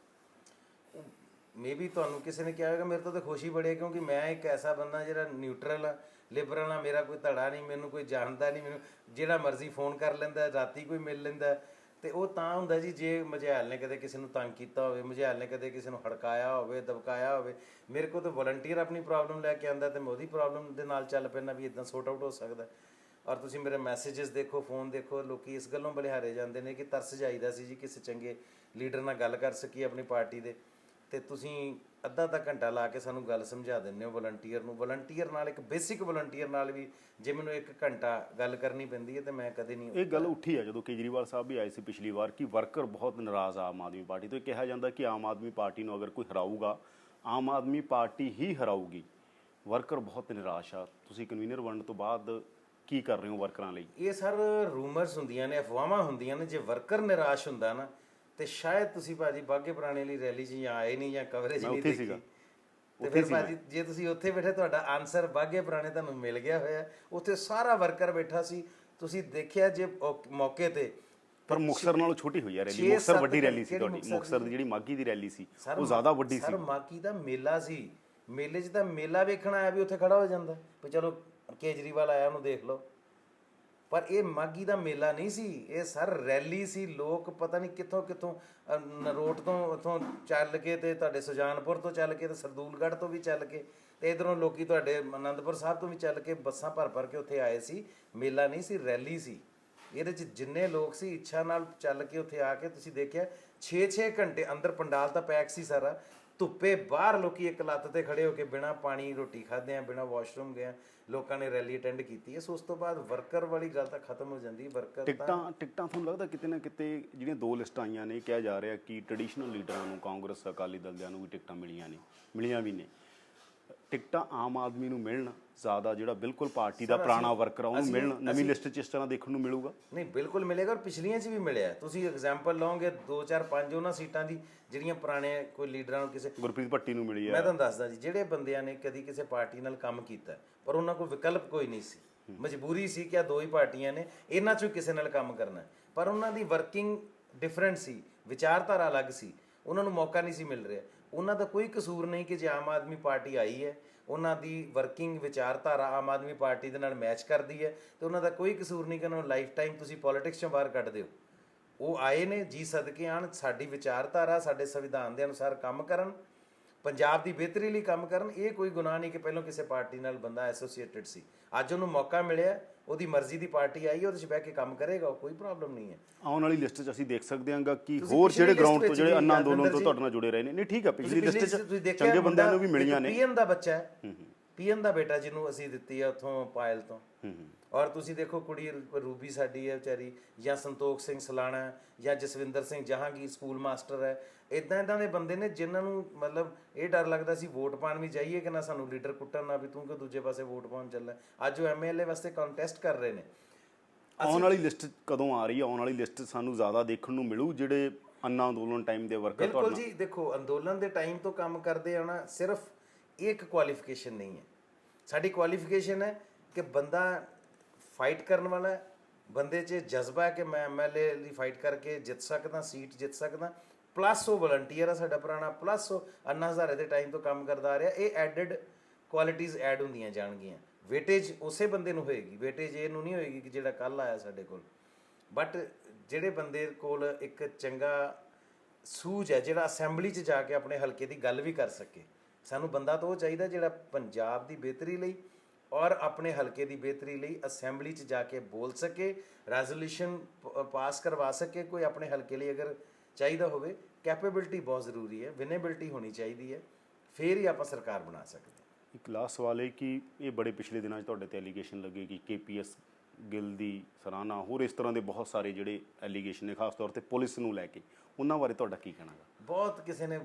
ਮੇਬੀ ਤੁਹਾਨੂੰ ਕਿਸੇ ਨੇ ਕਿਹਾ ਹੋਵੇਗਾ ਮੇਰੇ ਤੋਂ ਤਾਂ ਖੁਸ਼ੀ ਬੜੀ ਹੈ ਕਿਉਂਕਿ ਮੈਂ ਇੱਕ ਐਸਾ ਬੰਦਾ ਜਿਹੜਾ ਨਿਊਟਰਲ ਆ। ਲੇਬਰਾਂ ਨਾਲ ਮੇਰਾ ਕੋਈ ਧੜਾ ਨਹੀਂ, ਮੈਨੂੰ ਕੋਈ ਜਾਣਦਾ ਨਹੀਂ, ਮੈਨੂੰ ਜਿਹੜਾ ਮਰਜ਼ੀ ਫੋਨ ਕਰ ਲੈਂਦਾ, ਰਾਤੀ ਕੋਈ ਮਿਲ ਲੈਂਦਾ। ਤੇ ਉਹ ਤਾਂ ਹੁੰਦਾ ਜੀ, ਜੇ ਮਝੈਲ ਨੇ ਕਦੇ ਕਿਸੇ ਨੂੰ ਤੰਗ ਕੀਤਾ ਹੋਵੇ, ਮਝੈਲ ਨੇ ਕਦੇ ਕਿਸੇ ਨੂੰ ਹੜਕਾਇਆ ਹੋਵੇ, ਦਬਕਾਇਆ ਹੋਵੇ, ਮੇਰੇ ਕੋਲ ਤਾਂ ਵਲੰਟੀਅਰ ਆਪਣੀ ਪ੍ਰੋਬਲਮ ਲੈ ਕੇ ਆਂਦਾ ਤੇ ਮੈਂ ਉਹਦੀ ਪ੍ਰੋਬਲਮ ਦੇ ਨਾਲ ਚੱਲ ਪੈਣਾ ਵੀ ਇਦਾਂ ਸੋਟ ਆਊਟ ਹੋ ਸਕਦਾ। ਔਰ ਤੁਸੀਂ ਮੇਰੇ ਮੈਸੇजेस ਦੇਖੋ ਫੋਨ ਦੇਖੋ, ਲੋਕੀ ਇਸ ਗੱਲੋਂ ਬਲਿਹਾਰੇ ਜਾਂਦੇ ਨੇ ਕਿ ਤਰਸ ਜਾਈਦਾ ਸੀ ਜੀ ਕਿਸੇ ਚੰਗੇ ਲੀਡਰ ਨਾਲ ਗੱਲ ਕਰ ਸਕੀਏ ਆਪਣੀ ਪਾਰਟੀ ਦੇ। ਤੇ ਤੁਸੀਂ ਅੱਧਾ ਅੱਧਾ ਘੰਟਾ ਲਾ ਕੇ ਸਾਨੂੰ ਗੱਲ ਸਮਝਾ ਦਿੰਦੇ ਹੋ ਵਲੰਟੀਅਰ ਨੂੰ। ਵਲੰਟੀਅਰ ਨਾਲ ਇੱਕ ਬੇਸਿਕ ਵਲੰਟੀਅਰ ਨਾਲ ਵੀ ਜੇ ਮੈਨੂੰ ਇੱਕ ਘੰਟਾ ਗੱਲ ਕਰਨੀ ਪੈਂਦੀ ਹੈ ਤੇ ਮੈਂ ਕਦੇ ਨਹੀਂ ਇਹ ਗੱਲ ਉੱਠੀ ਹੈ ਜਦੋਂ ਕੇਜਰੀਵਾਲ ਸਾਹਿਬ ਵੀ ਆਏ ਸੀ ਪਿਛਲੀ ਵਾਰ ਕਿ ਵਰਕਰ ਬਹੁਤ ਨਾਰਾਜ਼ ਆ ਆਮ ਆਦਮੀ ਪਾਰਟੀ ਤੋਂ। ਕਿਹਾ ਜਾਂਦਾ ਕਿ ਆਮ ਆਦਮੀ ਪਾਰਟੀ ਨੂੰ ਅਗਰ ਕੋਈ ਹਰਾਊਗਾ ਆਮ ਆਦਮੀ ਪਾਰਟੀ ਹੀ ਹਰਾਊਗੀ। ਵਰਕਰ ਬਹੁਤ ਨਿਰਾਸ਼ ਆ। ਤੁਸੀਂ ਕਨਵੀਨਰ ਬਣਨ ਤੋਂ ਬਾਅਦ ਕੀ ਕਰ ਰਹੇ ਹੋ ਵਰਕਰਾਂ ਲਈ? ਇਹ ਸਰ ਰੂਮਰਸ ਹੁੰਦੀਆਂ ਨੇ ਅਫਵਾਹਾਂ ਹੁੰਦੀਆਂ ਨੇ। ਜੇ ਵਰਕਰ ਨਿਰਾਸ਼ ਹੁੰਦਾ ਨਾ ਤੇ ਸ਼ਾਇਦ ਤੁਸੀਂ ਭਾਜੀ ਬਾਗੇ ਪੁਰਾਣੇ ਲਈ ਰੈਲੀ 'ਚ ਜਾਂ ਆਏ ਨਹੀਂ ਜਾਂ ਕਵਰੇਜ ਨਹੀਂ ਦੇਖੀ। ਸੀਗਾ। ਤੇ ਫਿਰ ਭਾਜੀ ਜੇ ਤੁਸੀਂ ਉੱਥੇ ਬੈਠੇ ਤੁਹਾਡਾ ਆਨਸਰ ਬਾਗੇ ਪੁਰਾਣੇ ਤੁਹਾਨੂੰ ਮਿਲ ਗਿਆ ਹੋਇਆ। ਉੱਥੇ ਸਾਰਾ ਵਰਕਰ ਬੈਠਾ ਸੀ। ਤੁਸੀਂ ਦੇਖਿਆ ਜੇ ਮੌਕੇ ਤੇ ਪਰ ਮੁਕਸਰ ਨਾਲੋਂ ਛੋਟੀ ਹੋਈ ਹੈ ਰੈਲੀ। ਮੁਕਸਰ ਵੱਡੀ ਰੈਲੀ ਸੀ ਤੁਹਾਡੀ। ਮੁਕਸਰ ਦੀ? ਜਿਹੜੀ ਮਾਗੀ ਦੀ ਰੈਲੀ ਸੀ ਉਹ ਜ਼ਿਆਦਾ ਵੱਡੀ ਸੀ। ਸਰ ਮਾਕੀ ਦਾ ਮੇਲਾ ਸੀ। ਮੇਲੇ 'ਚ ਤਾਂ ਮੇਲਾ ਵੇਖਣ ਆਇਆ ਵੀ ਉੱਥੇ ਖੜਾ ਹੋ ਜਾਂਦਾ। ਵੀ ਚਲੋ ਕੇਜਰੀਵਾਲ ਆਇਆ ਉਹਨੂੰ ਦੇਖ ਲਓ। ਪਰ ਇਹ ਮਾਗੀ ਦਾ ਮੇਲਾ ਨਹੀਂ ਸੀ, ਇਹ ਸਰ ਰੈਲੀ ਸੀ, ਲੋਕ ਪਤਾ ਨਹੀਂ ਕਿੱਥੋਂ ਕਿੱਥੋਂ ਨਰੋਟ ਤੋਂ ਉਥੋਂ ਚੱਲ ਕੇ ਤੇ ਤੁਹਾਡੇ ਸੁਜਾਨਪੁਰ ਤੋਂ ਚੱਲ ਕੇ ਤੇ ਸਰਦੂਲਗੜ੍ਹ ਤੋਂ ਵੀ ਚੱਲ ਕੇ ਤੇ ਇਧਰੋਂ ਲੋਕੀ ਤੁਹਾਡੇ ਅਨੰਦਪੁਰ ਸਾਹਿਬ ਤੋਂ ਵੀ ਚੱਲ ਕੇ ਬੱਸਾਂ ਭਰ ਭਰ ਕੇ ਉੱਥੇ ਆਏ ਸੀ। ਮੇਲਾ ਨਹੀਂ ਸੀ, ਰੈਲੀ ਸੀ। ਇਹਦੇ ਚ ਜਿੰਨੇ ਲੋਕ ਸੀ, ਇੱਛਾ ਨਾਲ ਚੱਲ ਕੇ ਉੱਥੇ ਆ ਕੇ ਤੁਸੀਂ ਦੇਖਿਆ 6-6 ਘੰਟੇ ਅੰਦਰ ਪੰਡਾਲ ਤਾਂ ਪੈਕ ਸੀ ਸਾਰਾ। ਧੁੱਪੇ ਬਾਹਰ ਲੋਕੀ ਇੱਕ ਲੱਤ ਤੇ ਖੜੇ ਹੋ ਕੇ ਬਿਨਾ ਪਾਣੀ ਰੋਟੀ ਖਾਦਿਆਂ ਬਿਨਾ ਵਾਸ਼ਰੂਮ ਗਿਆ। ਲੋਕਾਂ ਨੇ ਰੈਲੀ ਅਟੈਂਡ ਕੀਤੀ ਹੈ, ਸੋ ਉਸ ਤੋਂ ਬਾਅਦ ਵਰਕਰ ਵਾਲੀ ਗੱਲ ਤਾਂ ਖਤਮ ਹੋ ਜਾਂਦੀ ਵਰਕਰ ਟਿਕਟਾਂ ਟਿਕਟਾਂ ਤੁਹਾਨੂੰ ਲੱਗਦਾ ਕਿਤੇ ਨਾ ਕਿਤੇ ਜਿਹੜੀਆਂ ਦੋ ਲਿਸਟਾਂ ਆਈਆਂ ਨੇ ਕਿਹਾ ਜਾ ਰਿਹਾ ਕਿ ਟ੍ਰੈਡੀਸ਼ਨਲ ਲੀਡਰਾਂ ਨੂੰ ਕਾਂਗਰਸ, ਅਕਾਲੀ ਦਲ ਦਿਆਂ ਨੂੰ ਵੀ ਟਿਕਟਾਂ ਮਿਲੀਆਂ ਨੇ, ਮਿਲੀਆਂ ਵੀ ਨੇ। ਟਿਕਟਾਂ ਆਮ ਆਦਮੀ ਨੂੰ ਮਿਲਣ ਜ਼ਿਆਦਾ ਜਿਹੜਾ ਬਿਲਕੁਲ ਪਾਰਟੀ ਦਾ ਪੁਰਾਣਾ ਵਰਕਰ ਉਹਨੂੰ ਮਿਲਣ। ਨਵੀਂ ਲਿਸਟ 'ਚ ਇਸ ਤਰ੍ਹਾਂ ਦੇਖਣ ਨੂੰ ਮਿਲੂਗਾ। ਨਹੀਂ ਬਿਲਕੁਲ ਮਿਲੇਗਾ ਔਰ ਪਿਛਲੀਆਂ 'ਚ ਵੀ ਮਿਲਿਆ। ਤੁਸੀਂ ਐਗਜ਼ਾਮਪਲ ਲਓਗੇ 2 4 5 ਉਹਨਾਂ ਸੀਟਾਂ ਦੀ ਜਿਹੜੀਆਂ ਪੁਰਾਣੇ ਕੋਈ ਲੀਡਰਾਂ ਨੂੰ ਕਿਸੇ ਗੁਰਪ੍ਰੀਤ ਭੱਟੀ ਨੂੰ ਮਿਲੀ ਮੈਂ ਹੈ ਤੁਹਾਨੂੰ ਦੱਸਦਾ ਜੀ ਜਿਹੜੇ ਬੰਦਿਆਂ ਨੇ ਕਦੀ ਕਿਸੇ ਪਾਰਟੀ ਨਾਲ ਕੰਮ ਕੀਤਾ ਪਰ ਉਹਨਾਂ ਕੋਲ ਵਿਕਲਪ ਕੋਈ ਨਹੀਂ ਸੀ। ਮਜਬੂਰੀ ਸੀ ਕਿ ਆ ਦੋ ਹੀ ਪਾਰਟੀਆਂ ਨੇ ਇਹਨਾਂ ਚੋਂ ਕਿਸੇ ਨਾਲ ਕੰਮ ਕਰਨਾ। ਪਰ ਉਹਨਾਂ ਦੀ ਵਰਕਿੰਗ ਡਿਫਰੈਂਟ ਸੀ ਵਿਚਾਰਧਾਰਾ ਅਲੱਗ ਸੀ ਉਹਨਾਂ ਨੂੰ ਮੌਕਾ ਨਹੀਂ ਸੀ ਮਿਲ ਰਿਹਾ। ਉਹਨਾਂ ਦਾ ਕੋਈ ਕਸੂਰ ਨਹੀਂ ਕਿ ਜੇ ਆਮ ਆਦਮੀ ਪਾਰਟੀ ਆਈ ਹੈ, ਉਹਨਾਂ ਦੀ ਵਰਕਿੰਗ ਵਿਚਾਰਧਾਰਾ ਆਮ ਆਦਮੀ ਪਾਰਟੀ ਦੇ ਨਾਲ ਮੈਚ ਕਰਦੀ ਹੈ, ਤੇ ਉਹਨਾਂ ਦਾ ਕੋਈ ਕਸੂਰ ਨਹੀਂ ਕਿ ਉਹਨਾਂ ਨੂੰ ਲਾਈਫ ਟਾਈਮ ਤੁਸੀਂ ਪੋਲਿਟਿਕਸ ਚੋਂ ਬਾਹਰ ਕੱਢ ਦਿਓ ਉਹ ਆਏ ਨੇ, ਜੀ ਸਦਕੇ ਆਣ ਸਾਡੀ ਵਿਚਾਰਧਾਰਾ, ਸਾਡੇ ਸੰਵਿਧਾਨ ਦੇ ਅਨੁਸਾਰ ਕੰਮ ਕਰਨ, ਪੰਜਾਬ ਦੀ ਬਿਹਤਰੀ ਲਈ ਕੰਮ ਕਰਨ, ਇਹ ਕੋਈ ਗੁਨਾਹ ਨਹੀਂ ਕਿ ਪਹਿਲਾਂ ਕਿਸੇ ਪਾਰਟੀ ਨਾਲ ਬੰਦਾ ਐਸੋਸੀਏਟਡ ਸੀ। ਅੱਜ ਉਹਨੂੰ ਮੌਕਾ ਮਿਲਿਆ ਉਹਦੀ ਮਰਜ਼ੀ ਦੀ ਪਾਰਟੀ ਆਈ ਉਹਦੇ 'ਚ ਬਹਿ ਕੇ ਕੰਮ ਕਰੇਗਾ ਕੋਈ ਪ੍ਰੋਬਲਮ ਨਹੀਂ ਹੈ। ਆਉਣ ਵਾਲੀ ਲਿਸਟ 'ਚ ਅਸੀਂ ਦੇਖ ਸਕਦੇ ਹਾਂਗਾ ਕਿ ਹੋਰ ਜਿਹੜੇ ਗਰਾਊਂਡ ਤੋਂ ਜਿਹੜੇ ਅੰਨਾ ਅੰਦੋਲਨ ਤੋਂ ਤੁਹਾਡੇ ਨਾਲ ਜੁੜੇ ਰਹੇ ਨੇ। ਨਹੀਂ ਠੀਕ ਆ ਪਿਛਲੀ ਲਿਸਟ 'ਚ ਚੰਗੇ ਬੰਦਿਆਂ ਨੂੰ ਵੀ ਮਿਲੀਆਂ ਨੇ। ਪੀਐਨ ਦਾ ਬੱਚਾ ਹੈ। ਪੀਐਨ ਦਾ ਬੇਟਾ ਜਿਹਨੂੰ ਅਸੀਂ ਦਿੱਤੀ ਹੈ ਉਥੋਂ ਪਾਇਲ ਤੋਂ। ਔਰ ਤੁਸੀਂ ਦੇਖੋ ਕੁੜੀ ਰੂਬੀ ਸਾਡੀ ਹੈ ਵਿਚਾਰੀ ਜਾਂ ਸੰਤੋਖ ਸਿੰਘ ਸਲਾਣਾ ਜਾਂ ਜਸਵਿੰਦਰ ਸਿੰਘ ਜਹਾਂਗੀਰ ਸਕੂਲ ਮਾਸਟਰ ਹੈ। ਇਦਾਂ ਇਦਾਂ ਦੇ ਬੰਦੇ ਨੇ ਜਿਨ੍ਹਾਂ ਨੂੰ ਮਤਲਬ ਇਹ ਡਰ ਲੱਗਦਾ ਸੀ ਵੋਟ ਪਾਣ ਵੀ ਜਾਈਏ ਕਿ ਨਾ ਸਾਨੂੰ ਲੀਡਰ ਕੁੱਟਣ ਨਾ ਵੀ ਤੂੰ ਕਿ ਦੂਜੇ ਪਾਸੇ ਵੋਟ ਪਾਉਣ ਚੱਲਾ ਅੱਜ ਉਹ ਐਮਐਲਏ ਵਾਸਤੇ ਕੰਟੈਸਟ ਕਰ ਰਹੇ ਨੇ। ਆਉਣ ਵਾਲੀ ਲਿਸਟ ਕਦੋਂ ਆ ਰਹੀ ਹੈ? ਆਉਣ ਵਾਲੀ ਲਿਸਟ ਸਾਨੂੰ ਜ਼ਿਆਦਾ ਦੇਖਣ ਨੂੰ ਮਿਲੂ ਜਿਹੜੇ ਅੰਨਾ ਅੰਦੋਲਨ ਟਾਈਮ ਦੇ ਵਰਕਰ ਬਿਲਕੁਲ ਜੀ ਦੇਖੋ ਅੰਦੋਲਨ ਦੇ ਟਾਈਮ ਤੋਂ ਕੰਮ ਕਰਦੇ ਆ ਨਾ ਸਿਰਫ ਇੱਕ ਕੁਆਲੀਫਿਕੇਸ਼ਨ ਨਹੀਂ ਹੈ। ਸਾਡੀ ਕੁਆਲੀਫਿਕੇਸ਼ਨ ਹੈ ਕਿ ਬੰਦਾ ਫਾਈਟ ਕਰਨ ਵਾਲਾ ਹੈ। ਬੰਦੇ 'ਚ ਜਜ਼ਬਾ ਹੈ ਕਿ ਮੈਂ ਐਮਐਲਏ ਲਈ ਫਾਈਟ ਕਰਕੇ ਜਿੱਤ ਸਕਦਾ ਸੀਟ ਜਿੱਤ ਸਕਦਾ। ਪਲੱਸ ਉਹ ਵਲੰਟੀਅਰ ਆ ਸਾਡਾ ਪੁਰਾਣਾ ਪਲੱਸ ਉਹ ਅੰਨਾ ਹਜ਼ਾਰੇ ਦੇ ਟਾਈਮ ਤੋਂ ਕੰਮ ਕਰਦਾ ਆ ਰਿਹਾ। ਇਹ ਐਡਡ ਕੁਆਲਿਟੀਆਂ ਐਡ ਹੁੰਦੀਆਂ ਜਾਣਗੀਆਂ। ਵੇਟੇਜ ਉਸੇ ਬੰਦੇ ਨੂੰ ਹੋਏਗੀ। ਵੇਟੇਜ ਇਹ ਨੂੰ ਨਹੀਂ ਹੋਏਗੀ ਕਿ ਜਿਹੜਾ ਕੱਲ ਆਇਆ ਸਾਡੇ ਕੋਲ। ਬਟ ਜਿਹੜੇ ਬੰਦੇ ਕੋਲ ਇੱਕ ਚੰਗਾ ਸੂਝ ਹੈ, ਜਿਹੜਾ ਅਸੈਂਬਲੀ 'ਚ ਜਾ ਕੇ ਆਪਣੇ ਹਲਕੇ ਦੀ ਗੱਲ ਵੀ ਕਰ ਸਕੇ। ਸਾਨੂੰ ਬੰਦਾ ਤਾਂ ਉਹ ਚਾਹੀਦਾ ਜਿਹੜਾ ਪੰਜਾਬ ਦੀ ਬਿਹਤਰੀ ਲਈ ਔਰ ਆਪਣੇ ਹਲਕੇ ਦੀ ਬਿਹਤਰੀ ਲਈ ਅਸੈਂਬਲੀ 'ਚ ਜਾ ਕੇ ਬੋਲ ਸਕੇ ਰੈਜ਼ੋਲੂਸ਼ਨ ਪਾਸ ਕਰਵਾ ਸਕੇ ਕੋਈ ਆਪਣੇ ਹਲਕੇ ਲਈ ਅਗਰ ਚਾਹੀਦਾ ਹੋਵੇ ਕੈਪੇਬਿਲਿਟੀ ਬਹੁਤ ਜ਼ਰੂਰੀ ਹੈ ਵਿਨੇਬਿਲਿਟੀ ਹੋਣੀ ਚਾਹੀਦੀ ਹੈ ਫੇਰ ਹੀ ਆਪਾਂ ਸਰਕਾਰ ਬਣਾ ਸਕਦੇ ਹਾਂ। ਇੱਕ ਲਾਸਟ ਸਵਾਲ ਹੈ ਕਿ ਇਹ ਬੜੇ ਪਿਛਲੇ ਦਿਨਾਂ 'ਚ ਤੁਹਾਡੇ ਤੇ ਐਲੀਗੇਸ਼ਨ ਲੱਗੇ ਕਿ ਕੇਪੀਐਸ ਗਿੱਲ ਦੀ ਸਰਾਹਨਾ ਹੋਰ ਇਸ ਤਰ੍ਹਾਂ ਦੇ ਬਹੁਤ ਸਾਰੇ ਜਿਹੜੇ ਐਲੀਗੇਸ਼ਨ ਨੇ ਖਾਸ ਤੌਰ ਤੇ ਪੁਲਿਸ ਨੂੰ ਲੈ ਕੇ ਉਹਨਾਂ ਬਾਰੇ ਤੁਹਾਡਾ ਕੀ ਕਹਿਣਾ ਗਾ ਬਹੁਤ ਕਿਸੇ ਨੇ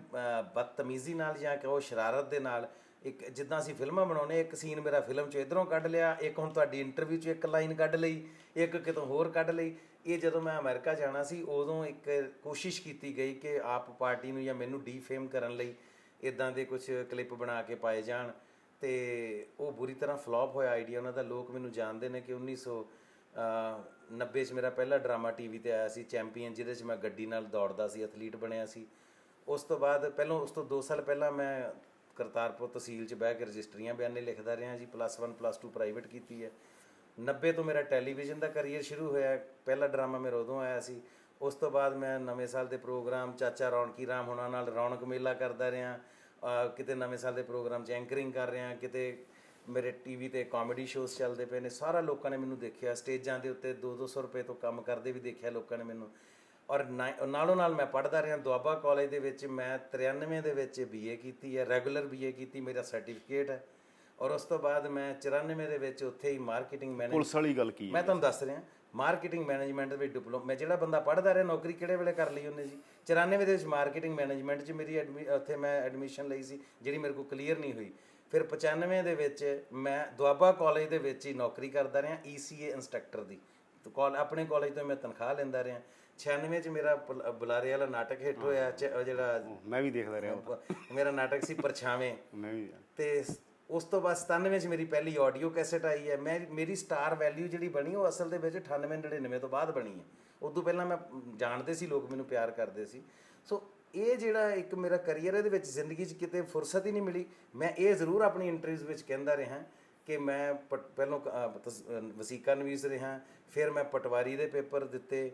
ਬਦਤਮੀਜ਼ੀ ਨਾਲ ਜਾਂ ਕਹੋ ਸ਼ਰਾਰਤ ਦੇ ਨਾਲ ਇੱਕ ਜਿੱਦਾਂ ਅਸੀਂ ਫਿਲਮਾਂ ਬਣਾਉਨੇ ਇੱਕ ਸੀਨ ਮੇਰਾ ਫਿਲਮ 'ਚ ਇਧਰੋਂ ਕੱਢ ਲਿਆ, ਇੱਕ ਹੁਣ ਤੁਹਾਡੀ ਇੰਟਰਵਿਊ 'ਚ ਇੱਕ ਲਾਈਨ ਕੱਢ ਲਈ, ਇੱਕ ਕਿਤੋਂ ਹੋਰ ਕੱਢ ਲਈ। ਇਹ ਜਦੋਂ ਮੈਂ ਅਮਰੀਕਾ ਜਾਣਾ ਸੀ, ਉਦੋਂ ਇੱਕ ਕੋਸ਼ਿਸ਼ ਕੀਤੀ ਗਈ ਕਿ ਆਪ ਪਾਰਟੀ ਨੂੰ ਜਾਂ ਮੈਨੂੰ ਡੀਫੇਮ ਕਰਨ ਲਈ ਇਦਾਂ ਦੇ ਕੁਝ ਕਲਿੱਪ ਬਣਾ ਕੇ ਪਾਏ ਜਾਣ। ਤੇ ਉਹ ਬੁਰੀ ਤਰ੍ਹਾਂ ਫਲॉप ਹੋਇਆ ਆਈਡੀਆ ਉਹਨਾਂ ਦਾ। ਲੋਕ ਮੈਨੂੰ ਜਾਣਦੇ ਨੇ ਕਿ 1900 ਅਹ 90 ਚ ਮੇਰਾ ਪਹਿਲਾ ਡਰਾਮਾ ਟੀਵੀ ਤੇ ਆਇਆ ਸੀ ਚੈਂਪੀਅਨ ਜਿਹਦੇ ਚ ਮੈਂ ਗੱਡੀ ਨਾਲ ਦੌੜਦਾ ਸੀ ਐਥਲੀਟ ਬਣਿਆ ਸੀ। ਉਸ ਤੋਂ ਬਾਅਦ ਪਹਿਲਾਂ, ਉਸ ਤੋਂ 2 ਸਾਲ ਪਹਿਲਾਂ ਮੈਂ ਕਰਤਾਰਪੁਰ ਤਹਿਸੀਲ ਚ ਬਹਿ ਕੇ ਰਜਿਸਟਰੀਆਂ ਬਿਆਨੇ ਲਿਖਦਾ ਰਿਹਾ ਜੀ ਪਲੱਸ 1 ਪਲੱਸ 2 ਪ੍ਰਾਈਵੇਟ ਕੀਤੀ ਹੈ। 90 ਤੋਂ ਮੇਰਾ ਟੈਲੀਵਿਜ਼ਨ ਦਾ ਕੈਰੀਅਰ ਸ਼ੁਰੂ ਹੋਇਆ, ਪਹਿਲਾ ਡਰਾਮਾ ਮੇਰਾ ਉਦੋਂ ਆਇਆ ਸੀ। ਉਸ ਤੋਂ ਬਾਅਦ ਮੈਂ ਨਵੇਂ ਸਾਲ ਦੇ ਪ੍ਰੋਗਰਾਮ ਚਾਚਾ ਰੌਣਕੀ ਰਾਮ ਹੋਣਾ ਨਾਲ ਰੌਣਕ ਮੇਲਾ ਕਰਦਾ ਰਿਹਾ। ਕਿਤੇ ਨਵੇਂ ਸਾਲ ਦੇ ਪ੍ਰੋਗਰਾਮ 'ਚ ਐਂਕਰਿੰਗ ਕਰ ਰਿਹਾ, ਕਿਤੇ ਮੇਰੇ ਟੀਵੀ ਤੇ ਕਾਮੇਡੀ ਸ਼ੋਜ਼ ਚੱਲਦੇ ਪਏ ਨੇ। ਸਾਰਾ ਲੋਕਾਂ ਨੇ ਮੈਨੂੰ ਦੇਖਿਆ, ਸਟੇਜਾਂ ਦੇ ਉੱਤੇ 2-200 ਰੁਪਏ ਤੋਂ ਕੰਮ ਕਰਦੇ ਵੀ ਦੇਖਿਆ ਲੋਕਾਂ ਨੇ ਮੈਨੂੰ। ਔਰ ਨਾਲੋਂ ਨਾਲ ਮੈਂ ਪੜ੍ਹਦਾ ਰਿਹਾ ਦੁਆਬਾ ਕਾਲਜ ਦੇ ਵਿੱਚ ਮੈਂ 93 ਦੇ ਵਿੱਚ ਬੀਏ ਕੀਤੀ ਹੈ ਰੈਗੂਲਰ ਬੀਏ ਕੀਤੀ ਮੇਰਾ ਸਰਟੀਫਿਕੇਟ ਹੈ। ਔਰ ਉਸ ਤੋਂ ਬਾਅਦ ਮੈਂ 94 ਦੇ ਵਿੱਚ ਉੱਥੇ ਹੀ ਮਾਰਕੀਟਿੰਗ ਮੈਨੇਜ ਪੁਲਿਸ ਵਾਲੀ ਗੱਲ ਕੀ ਹੈ? ਮੈਂ ਤੁਹਾਨੂੰ ਦੱਸ ਰਿਹਾ ਮਾਰਕੀਟਿੰਗ ਮੈਨੇਜਮੈਂਟ ਵਿੱਚ ਡਿਪਲੋਮਾ ਮੈਂ ਜਿਹੜਾ ਬੰਦਾ ਪੜ੍ਹਦਾ ਰਿਹਾ ਨੌਕਰੀ ਕਿਹੜੇ ਵੇਲੇ ਕਰ ਲਈ ਉਹਨੇ ਜੀ? 94 ਦੇ ਵਿੱਚ ਮਾਰਕੀਟਿੰਗ ਮੈਨੇਜਮੈਂਟ 'ਚ ਮੇਰੀ ਐਡਮਿ- ਉੱਥੇ ਮੈਂ ਐਡਮਿਸ਼ਨ ਲਈ ਸੀ ਜਿਹੜੀ ਮੇਰੇ ਕੋਲ ਕਲੀਅਰ ਨਹੀਂ ਹੋਈ। ਫਿਰ 95 ਦੇ ਵਿੱਚ ਮੈਂ ਦੁਆਬਾ ਕਾਲਜ ਦੇ ਵਿੱਚ ਹੀ ਨੌਕਰੀ ਕਰਦਾ ਰਿਹਾ ECA ਇੰਸਟ੍ਰਕਟਰ ਦੀ। ਤੇ ਕਾਲ ਆਪਣੇ ਕਾਲਜ ਤੋਂ ਮੈਂ ਤਨਖਾਹ ਲੈਂਦਾ ਰਿਹਾ। 96 'ਚ ਮੇਰਾ ਬੁਲ- ਬੁਲਾਰੇ ਵਾਲਾ ਨਾਟਕ ਹਿੱਟ ਹੋਇਆ ਜਿਹੜਾ ਮੈਂ ਵੀ ਦੇਖਦਾ ਰਿਹਾ ਤਾਂ। ਮੇਰਾ ਨਾਟਕ ਸੀ ਪਰਛਾਵੇਂ। ਮੈਂ ਵੀ ਤੇ ਉਸ ਤੋਂ ਬਾਅਦ 97 ਚ ਮੇਰੀ ਪਹਿਲੀ ਆਡੀਓ ਕੈਸੇਟ ਆਈ ਹੈ। ਮੈਂ ਮੇਰੀ ਸਟਾਰ ਵੈਲਿਊ ਜਿਹੜੀ ਬਣੀ ਉਹ ਅਸਲ ਦੇ ਵਿੱਚ 98 99 ਤੋਂ ਬਾਅਦ ਬਣੀ ਹੈ। ਉਦੋਂ ਪਹਿਲਾਂ ਮੈਂ ਜਾਣਦੇ ਸੀ ਲੋਕ ਮੈਨੂੰ ਪਿਆਰ ਕਰਦੇ ਸੀ। ਸੋ ਇਹ ਜਿਹੜਾ ਇੱਕ ਮੇਰਾ ਕੈਰੀਅਰ ਇਹਦੇ ਵਿੱਚ ਜ਼ਿੰਦਗੀ 'ਚ ਕਿਤੇ ਫੁਰਸਤ ਹੀ ਨਹੀਂ ਮਿਲੀ। ਮੈਂ ਇਹ ਜ਼ਰੂਰ ਆਪਣੀ ਇੰਟਰਵਿਊਜ਼ ਵਿੱਚ ਕਹਿੰਦਾ ਰਿਹਾ ਕਿ ਮੈਂ ਪਹਿਲੋਂ ਵਸੀਕਾ ਨਵੀਸ ਰਿਹਾ। ਫਿਰ ਮੈਂ ਪਟਵਾਰੀ ਦੇ ਪੇਪਰ ਦਿੱਤੇ।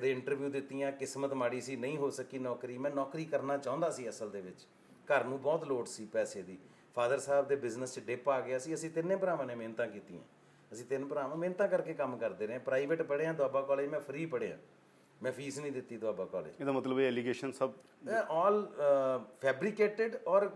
ਰੇ ਇੰਟਰਵਿਊ ਦਿੱਤੀਆਂ ਕਿਸਮਤ ਮਾੜੀ ਸੀ ਨਹੀਂ ਹੋ ਸਕੀ ਨੌਕਰੀ ਮੈਂ ਨੌਕਰੀ ਕਰਨਾ ਚਾਹੁੰਦਾ ਸੀ ਅਸਲ ਦੇ ਵਿੱਚ। ਘਰ ਨੂੰ ਬਹੁਤ ਲੋੜ ਸੀ ਪੈਸੇ ਦੀ। ਫਾਦਰ ਸਾਹਿਬ ਦੇ ਬਿਜ਼ਨਸ 'ਚ ਡਿਪ ਆ ਗਿਆ ਸੀ ਅਸੀਂ ਤਿੰਨੇ ਭਰਾਵਾਂ ਨੇ ਮਿਹਨਤਾਂ ਕੀਤੀਆਂ। ਅਸੀਂ ਤਿੰਨ ਭਰਾਵਾਂ ਮਿਹਨਤਾਂ ਕਰਕੇ ਕੰਮ ਕਰਦੇ ਰਹੇ। ਪ੍ਰਾਈਵੇਟ ਪੜ੍ਹੇ ਹਾਂ ਦੁਆਬਾ ਕਾਲਜ ਮੈਂ ਫ੍ਰੀ ਪੜ੍ਹਿਆ। ਮੈਂ ਫੀਸ ਨਹੀਂ ਦਿੱਤੀ ਦੁਆਬਾ ਕਾਲਜ ਇਹਦਾ ਮਤਲਬ ਇਹ ਐਲੀਗੇਸ਼ਨ ਸਭ ਆਲ ਫੈਬਰੀਕੇਟਡ ਔਰ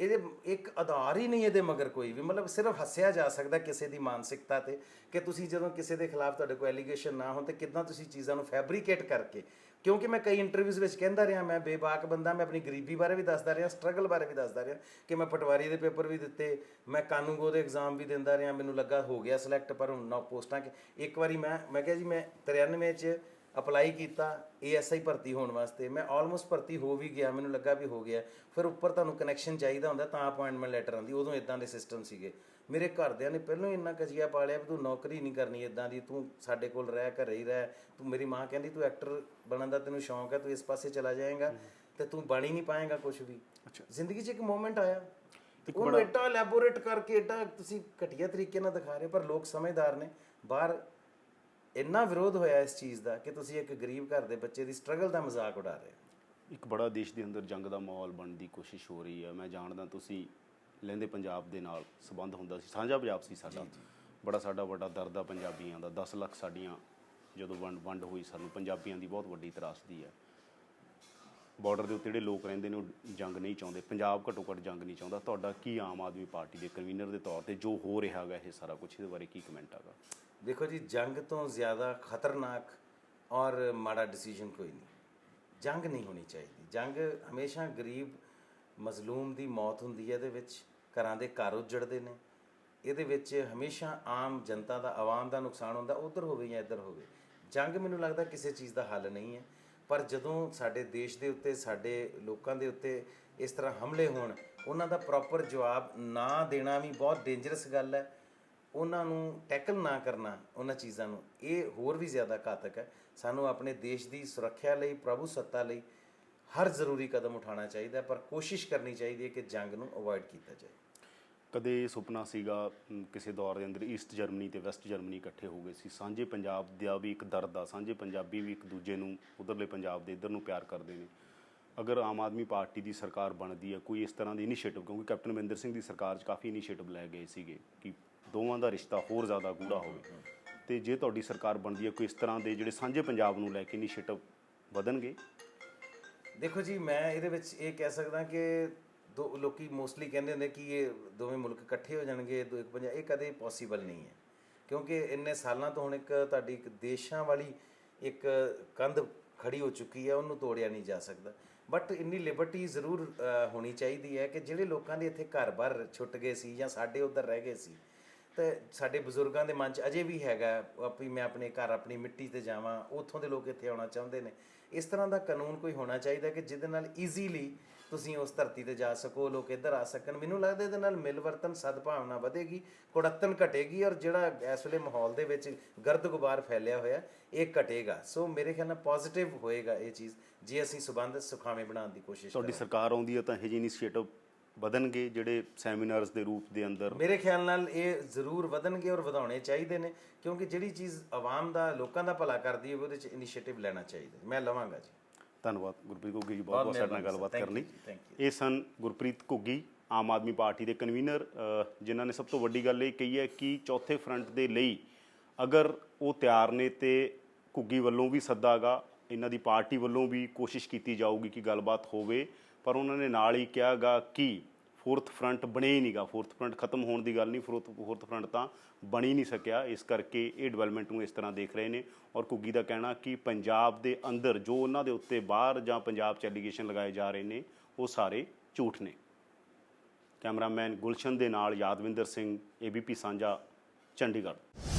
ਇਹਦੇ ਇੱਕ ਆਧਾਰ ਹੀ ਨਹੀਂ ਇਹਦੇ ਮਗਰ ਕੋਈ ਵੀ, ਮਤਲਬ ਸਿਰਫ ਹੱਸਿਆ ਜਾ ਸਕਦਾ ਕਿਸੇ ਦੀ ਮਾਨਸਿਕਤਾ ਤੇ ਕਿ ਤੁਸੀਂ ਜਦੋਂ ਕਿਸੇ ਦੇ ਖਿਲਾਫ ਤੁਹਾਡੇ ਕੋਲ ਐਲੀਗੇਸ਼ਨ ਨਾ ਹੋਣ ਤੇ ਕਿਦਾਂ ਤੁਸੀਂ ਚੀਜ਼ਾਂ ਨੂੰ ਫੈਬਰੀਕੇਟ ਕਰਕੇ। ਕਿਉਂਕਿ ਮੈਂ ਕਈ ਇੰਟਰਵਿਊਜ਼ ਵਿੱਚ ਕਹਿੰਦਾ ਰਿਹਾ, ਮੈਂ ਬੇਬਾਕ ਬੰਦਾ, ਮੈਂ ਆਪਣੀ ਗਰੀਬੀ ਬਾਰੇ ਵੀ ਦੱਸਦਾ ਰਿਹਾ ਸਟਰਗਲ ਬਾਰੇ ਵੀ ਦੱਸਦਾ ਰਿਹਾ ਕਿ ਮੈਂ ਪਟਵਾਰੀ ਦੇ ਪੇਪਰ ਵੀ ਦਿੱਤੇ, ਮੈਂ ਕਾਨੂੰਗੋ ਦੇ ਐਗਜ਼ਾਮ ਵੀ ਦਿੰਦਾ ਰਿਹਾ, ਮੈਨੂੰ ਲੱਗਾ ਹੋ ਗਿਆ ਸਿਲੈਕਟ ਪਰ ਹੁਣ ਨੌ ਪੋਸਟਾਂ ਕਿ ਇੱਕ ਵਾਰੀ ਮੈਂ ਮੈਂ ਕਿਹਾ ਜੀ ਮੈਂ 93 ਚ ਅਪਲਾਈ ਕੀਤਾ ਏਐਸਆਈ ਭਰਤੀ ਹੋਣ ਵਾਸਤੇ। ਮੈਂ ਆਲਮੋਸਟ ਭਰਤੀ ਹੋ ਵੀ ਗਿਆ ਮੈਨੂੰ ਲੱਗਾ ਵੀ ਹੋ ਗਿਆ। ਫਿਰ ਉੱਪਰ ਤੁਹਾਨੂੰ ਕਨੈਕਸ਼ਨ ਚਾਹੀਦਾ ਹੁੰਦਾ ਤਾਂ ਅਪਾਇੰਟਮੈਂਟ ਲੈਟਰ ਆਉਂਦੀ ਉਦੋਂ ਇਦਾਂ ਦੇ ਸਿਸਟਮ ਸੀਗੇ। ਮੇਰੇ ਘਰਦਿਆਂ ਨੇ ਪਹਿਲਾਂ ਹੀ ਇੰਨਾ ਕਜੀਆ ਪਾਲਿਆ ਵੀ ਤੂੰ ਨੌਕਰੀ ਨਹੀਂ ਕਰਨੀ ਇਦਾਂ ਦੀ ਤੂੰ ਸਾਡੇ ਕੋਲ ਰਹਿ ਘਰੇ ਹੀ ਰਹਿ। ਤੂੰ ਮੇਰੀ ਮਾਂ ਕਹਿੰਦੀ ਤੂੰ ਐਕਟਰ ਬਣਨ ਦਾ ਤੈਨੂੰ ਸ਼ੌਂਕ ਹੈ ਤੂੰ ਇਸ ਪਾਸੇ ਚਲਾ ਜਾਏਗਾ ਤੇ ਤੂੰ ਬਣ ਹੀ ਨਹੀਂ ਪਾਏਗਾ ਕੁਝ ਵੀ। ਜ਼ਿੰਦਗੀ 'ਚ ਇੱਕ ਮੋਮੈਂਟ ਆਇਆ। ਉਹਨੂੰ ਏਡਾ ਐਲੈਬੋਰੇਟ ਕਰਕੇ ਏਡਾ ਤੁਸੀਂ ਘਟੀਆ ਤਰੀਕੇ ਨਾਲ ਦਿਖਾ ਰਹੇ ਪਰ ਲੋਕ ਸਮਝਦਾਰ ਨੇ। ਬਾਹਰ ਇੰਨਾ ਵਿਰੋਧ ਹੋਇਆ ਇਸ ਚੀਜ਼ ਦਾ ਕਿ ਤੁਸੀਂ ਇੱਕ ਗਰੀਬ ਘਰ ਦੇ ਬੱਚੇ ਦੀ ਸਟਰਗਲ ਦਾ ਮਜ਼ਾਕ ਉਡਾ ਰਹੇ ਹੋ। ਇੱਕ ਬੜਾ ਦੇਸ਼ ਦੇ ਅੰਦਰ ਜੰਗ ਦਾ ਮਾਹੌਲ ਬਣਨ ਦੀ ਕੋਸ਼ਿਸ਼ ਹੋ ਰਹੀ ਹੈ। ਮੈਂ ਜਾਣਦਾ ਤੁਸੀਂ ਲਹਿੰਦੇ ਪੰਜਾਬ ਦੇ ਨਾਲ ਸੰਬੰਧ ਹੁੰਦਾ ਸੀ ਸਾਂਝਾ ਪੰਜਾਬ ਸੀ ਸਾਡਾ। ਬੜਾ ਸਾਡਾ ਵੱਡਾ ਦਰਦ ਆ ਪੰਜਾਬੀਆਂ ਦਾ। 10 ਲੱਖ ਸਾਡੀਆਂ ਜਦੋਂ ਵੰਡ ਵੰਡ ਹੋਈ ਸਾਨੂੰ ਪੰਜਾਬੀਆਂ ਦੀ ਬਹੁਤ ਵੱਡੀ ਤਰਾਸਦੀ ਹੈ। ਬਾਰਡਰ ਦੇ ਉੱਤੇ ਜਿਹੜੇ ਲੋਕ ਰਹਿੰਦੇ ਨੇ ਉਹ ਜੰਗ ਨਹੀਂ ਚਾਹੁੰਦੇ। ਪੰਜਾਬ ਘੱਟੋ ਘੱਟ ਜੰਗ ਨਹੀਂ ਚਾਹੁੰਦਾ। ਤੁਹਾਡਾ ਕੀ ਆਮ ਆਦਮੀ ਪਾਰਟੀ ਦੇ ਕਨਵੀਨਰ ਦੇ ਤੌਰ ਤੇ ਜੋ ਹੋ ਰਿਹਾ ਹੈਗਾ ਇਹ ਸਾਰਾ ਕੁਝ ਇਹਦੇ ਬਾਰੇ ਕੀ ਕਮੈਂਟ ਹੈਗਾ? ਦੇਖੋ ਜੀ, ਜੰਗ ਤੋਂ ਜ਼ਿਆਦਾ ਖਤਰਨਾਕ ਔਰ ਮਾੜਾ ਡਿਸੀਜਨ ਕੋਈ ਨਹੀਂ। ਜੰਗ ਨਹੀਂ ਹੋਣੀ ਚਾਹੀਦੀ। ਜੰਗ ਹਮੇਸ਼ਾ ਗਰੀਬ ਮਜ਼ਲੂਮ ਦੀ ਮੌਤ ਹੁੰਦੀ ਹੈ, ਇਹਦੇ ਵਿੱਚ ਘਰਾਂ ਦੇ ਘਰ ਉਜੜਦੇ ਨੇ। ਇਹਦੇ ਵਿੱਚ ਹਮੇਸ਼ਾ ਆਮ ਜਨਤਾ ਦਾ, ਆਵਾਮ ਦਾ ਨੁਕਸਾਨ ਹੁੰਦਾ, ਉਧਰ ਹੋਵੇ ਜਾਂ ਇੱਧਰ ਹੋਵੇ। ਜੰਗ ਮੈਨੂੰ ਲੱਗਦਾ ਕਿਸੇ ਚੀਜ਼ ਦਾ ਹੱਲ ਨਹੀਂ ਹੈ। ਪਰ ਜਦੋਂ ਸਾਡੇ ਦੇਸ਼ ਦੇ ਉੱਤੇ, ਸਾਡੇ ਲੋਕਾਂ ਦੇ ਉੱਤੇ ਇਸ ਤਰ੍ਹਾਂ ਹਮਲੇ ਹੋਣ, ਉਹਨਾਂ ਦਾ ਪ੍ਰੋਪਰ ਜਵਾਬ ਨਾ ਦੇਣਾ ਵੀ ਬਹੁਤ ਡੇਂਜਰਸ ਗੱਲ ਹੈ। ਉਹਨਾਂ ਨੂੰ ਟੈਕਲ ਨਾ ਕਰਨਾ, ਉਹਨਾਂ ਚੀਜ਼ਾਂ ਨੂੰ, ਇਹ ਹੋਰ ਵੀ ਜ਼ਿਆਦਾ ਘਾਤਕ ਹੈ। ਸਾਨੂੰ ਆਪਣੇ ਦੇਸ਼ ਦੀ ਸੁਰੱਖਿਆ ਲਈ, ਪ੍ਰਭੂ ਸੱਤਾ ਲਈ ਹਰ ਜ਼ਰੂਰੀ ਕਦਮ ਉਠਾਉਣਾ ਚਾਹੀਦਾ ਪਰ ਕੋਸ਼ਿਸ਼ ਕਰਨੀ ਚਾਹੀਦੀ ਹੈ ਕਿ ਜੰਗ ਨੂੰ ਅਵੋਇਡ ਕੀਤਾ ਜਾਏ। ਕਦੇ ਸੁਪਨਾ ਸੀਗਾ ਕਿਸੇ ਦੌਰ ਦੇ ਅੰਦਰ ਈਸਟ ਜਰਮਨੀ ਤੇ ਵੈਸਟ ਜਰਮਨੀ ਇਕੱਠੇ ਹੋ ਗਏ ਸੀ। ਸਾਂਝੇ ਪੰਜਾਬ ਦਾ ਵੀ ਇੱਕ ਦਰਦ ਆ, ਸਾਂਝੇ ਪੰਜਾਬੀ ਵੀ ਇੱਕ ਦੂਜੇ ਨੂੰ, ਉਧਰਲੇ ਪੰਜਾਬ ਦੇ ਇੱਧਰ ਨੂੰ ਪਿਆਰ ਕਰਦੇ ਨੇ। ਅਗਰ ਆਮ ਆਦਮੀ ਪਾਰਟੀ ਦੀ ਸਰਕਾਰ ਬਣਦੀ ਹੈ, ਕੋਈ ਇਸ ਤਰ੍ਹਾਂ ਦੀ ਇਨੀਸ਼ੀਏਟਿਵ ਕਿਉਂਕਿ ਕੈਪਟਨ ਅਮਰਿੰਦਰ ਸਿੰਘ ਦੀ ਸਰਕਾਰ 'ਚ ਕਾਫੀ ਇਨੀਸ਼ੀਏਟਿਵ ਲੈ ਗਏ ਸੀਗੇ ਕਿ ਦੋਵਾਂ ਦਾ ਰਿਸ਼ਤਾ ਹੋਰ ਜ਼ਿਆਦਾ ਗੂੜਾ ਹੋਵੇ। ਤੇ ਜੇ ਤੁਹਾਡੀ ਸਰਕਾਰ ਬਣਦੀ ਹੈ ਕੋਈ ਇਸ ਤਰ੍ਹਾਂ ਦੇ ਜਿਹੜੇ ਸਾਂਝੇ ਪੰਜਾਬ ਨੂੰ ਲੈ ਕੇ ਇਨੀਸ਼ੀਏਟਿਵ ਵਧਣਗੇ? ਦੇਖੋ ਜੀ ਮੈਂ ਇਹਦੇ ਵਿੱਚ ਇਹ ਕਹਿ ਸਕਦਾ ਕਿ ਦੋ ਲੋਕੀ ਮੋਸਟਲੀ ਕਹਿੰਦੇ ਹੁੰਦੇ ਕਿ ਇਹ ਦੋਵੇਂ ਮੁਲਕ ਇਕੱਠੇ ਹੋ ਜਾਣਗੇ ਦੋ ਇੱਕ ਪੰਜਾਬ ਇਹ ਕਦੇ ਪੋਸੀਬਲ ਨਹੀਂ ਹੈ। ਕਿਉਂਕਿ ਇੰਨੇ ਸਾਲਾਂ ਤੋਂ ਹੁਣ ਇੱਕ ਤੁਹਾਡੀ ਇੱਕ ਦੇਸ਼ਾਂ ਵਾਲੀ ਇੱਕ ਕੰਧ ਖੜੀ ਹੋ ਚੁੱਕੀ ਹੈ ਉਹਨੂੰ ਤੋੜਿਆ ਨਹੀਂ ਜਾ ਸਕਦਾ। ਬਟ ਇੰਨੀ ਲਿਬਰਟੀ ਜ਼ਰੂਰ ਹੋਣੀ ਚਾਹੀਦੀ ਹੈ ਕਿ ਜਿਹੜੇ ਲੋਕਾਂ ਦੇ ਇੱਥੇ ਘਰ-ਬਾਰ ਛੁੱਟ ਗਏ ਸੀ ਜਾਂ ਸਾਡੇ ਉੱਧਰ ਰਹਿ ਗਏ ਸੀ ਤੇ ਸਾਡੇ ਬਜ਼ੁਰਗਾਂ ਦੇ ਮਨ 'ਚ ਅਜੇ ਵੀ ਹੈਗਾ ਆਪੀ ਮੈਂ ਆਪਣੇ ਘਰ ਆਪਣੀ ਮਿੱਟੀ ਤੇ ਜਾਵਾਂ ਉੱਥੋਂ ਦੇ ਲੋਕ ਇੱਥੇ ਆਉਣਾ ਚਾਹੁੰਦੇ ਨੇ। ਇਸ ਤਰ੍ਹਾਂ ਦਾ ਕਾਨੂੰਨ ਕੋਈ ਹੋਣਾ ਚਾਹੀਦਾ ਕਿ ਜਿਹਦੇ ਨਾਲ ਈਜ਼ੀਲੀ ਤੁਸੀਂ ਉਸ ਧਰਤੀ ਤੇ ਜਾ ਸਕੋ ਲੋਕ ਇੱਧਰ ਆ ਸਕਣ। ਮੈਨੂੰ ਲੱਗਦਾ ਇਹਦੇ ਨਾਲ ਮਿਲਵਰਤਨ ਸਦਭਾਵਨਾ ਵਧੇਗੀ ਕੁੜੱਤਨ ਘਟੇਗੀ ਔਰ ਜਿਹੜਾ ਇਸ ਵੇਲੇ ਮਾਹੌਲ ਦੇ ਵਿੱਚ ਗਰਦ ਗੁਬਾਰ ਫੈਲਿਆ ਹੋਇਆ ਇਹ ਘਟੇਗਾ। ਸੋ ਮੇਰੇ ਖਿਆਲ ਨਾਲ ਪੋਜ਼ਿਟਿਵ ਹੋਏਗਾ ਇਹ ਚੀਜ਼ ਜੇ ਅਸੀਂ ਸਬੰਧ ਸੁਖਾਵੇਂ ਬਣਾਉਣ ਦੀ ਕੋਸ਼ਿਸ਼ ਤੁਹਾਡੀ ਸਰਕਾਰ ਆਉਂਦੀ ਹੈ ਤਾਂ ਇਹ ਜਿਹੇ ਇਨੀਸ਼ੀਏਟਿਵ ਵਧਣਗੇ ਜਿਹੜੇ ਸੈਮੀਨਾਰਸ ਦੇ ਰੂਪ ਦੇ ਅੰਦਰ? ਮੇਰੇ ਖਿਆਲ ਨਾਲ ਇਹ ਜ਼ਰੂਰ ਵਧਣਗੇ ਔਰ ਵਧਾਉਣੇ ਚਾਹੀਦੇ ਨੇ ਕਿਉਂਕਿ ਜਿਹੜੀ ਚੀਜ਼ ਆਵਾਮ ਦਾ ਲੋਕਾਂ ਦਾ ਭਲਾ ਕਰਦੀ ਹੈ ਉਹਦੇ ਚ ਇਨੀਸ਼ੀਏਟਿਵ ਲੈਣਾ ਚਾਹੀਦਾ ਮੈਂ ਲਵਾਂਗਾ ਜੀ। ਧੰਨਵਾਦ। ਗੁਰਪ੍ਰੀਤ ਘੁੱਗੀ ਜੀ ਬਹੁਤ ਬਹੁਤ ਸਾਡੇ ਨਾਲ ਗੱਲਬਾਤ ਕਰਨ। ਲਈ ਇਹ ਸਨ ਗੁਰਪ੍ਰੀਤ ਘੁੱਗੀ ਆਮ ਆਦਮੀ ਪਾਰਟੀ ਦੇ ਕਨਵੀਨਰ ਜਿਨ੍ਹਾਂ ਨੇ ਸਭ ਤੋਂ ਵੱਡੀ ਗੱਲ ਇਹ ਕਹੀ ਹੈ ਕਿ ਚੌਥੇ ਫਰੰਟ ਦੇ ਲਈ ਅਗਰ ਉਹ ਤਿਆਰ ਨੇ ਤੇ ਘੁੱਗੀ ਵੱਲੋਂ ਵੀ ਸੱਦਾਗਾ ਇਹਨਾਂ ਦੀ ਪਾਰਟੀ ਵੱਲੋਂ ਵੀ ਕੋਸ਼ਿਸ਼ ਕੀਤੀ ਜਾਊਗੀ ਕਿ ਗੱਲਬਾਤ ਹੋਵੇ। ਪਰ ਉਹਨਾਂ ਨੇ ਨਾਲ ਹੀ ਕਿਹਾਗਾ ਕਿ ਫੋਰਥ ਫਰੰਟ ਬਣੇ ਹੀ ਨਹੀਂਗਾ। ਫੋਰਥ ਫਰੰਟ ਖਤਮ ਹੋਣ ਦੀ ਗੱਲ ਨਹੀਂ, ਫੋਰਥ ਫੋਰਥ ਫਰੰਟ ਤਾਂ ਬਣੀ ਨਹੀਂ ਸਕਿਆ। ਇਸ ਕਰਕੇ ਇਹ ਡਿਵੈਲਪਮੈਂਟ ਨੂੰ ਇਸ ਤਰ੍ਹਾਂ ਦੇਖ ਰਹੇ ਨੇ। ਔਰ ਘੁੱਗੀ ਦਾ ਕਹਿਣਾ ਕਿ ਪੰਜਾਬ ਦੇ ਅੰਦਰ ਜੋ ਉਹਨਾਂ ਦੇ ਉੱਤੇ ਬਾਹਰ ਜਾਂ ਪੰਜਾਬ ਚ ਐਲੀਗੇਸ਼ਨ ਲਗਾਏ ਜਾ ਰਹੇ ਨੇ, ਉਹ ਸਾਰੇ ਝੂਠ ਨੇ। ਕੈਮਰਾਮੈਨ ਗੁਲਸ਼ਨ ਦੇ ਨਾਲ ਯਾਦਵਿੰਦਰ ਸਿੰਘ ਏਬੀਪੀ ਸਾਂਝਾ, ਚੰਡੀਗੜ੍ਹ।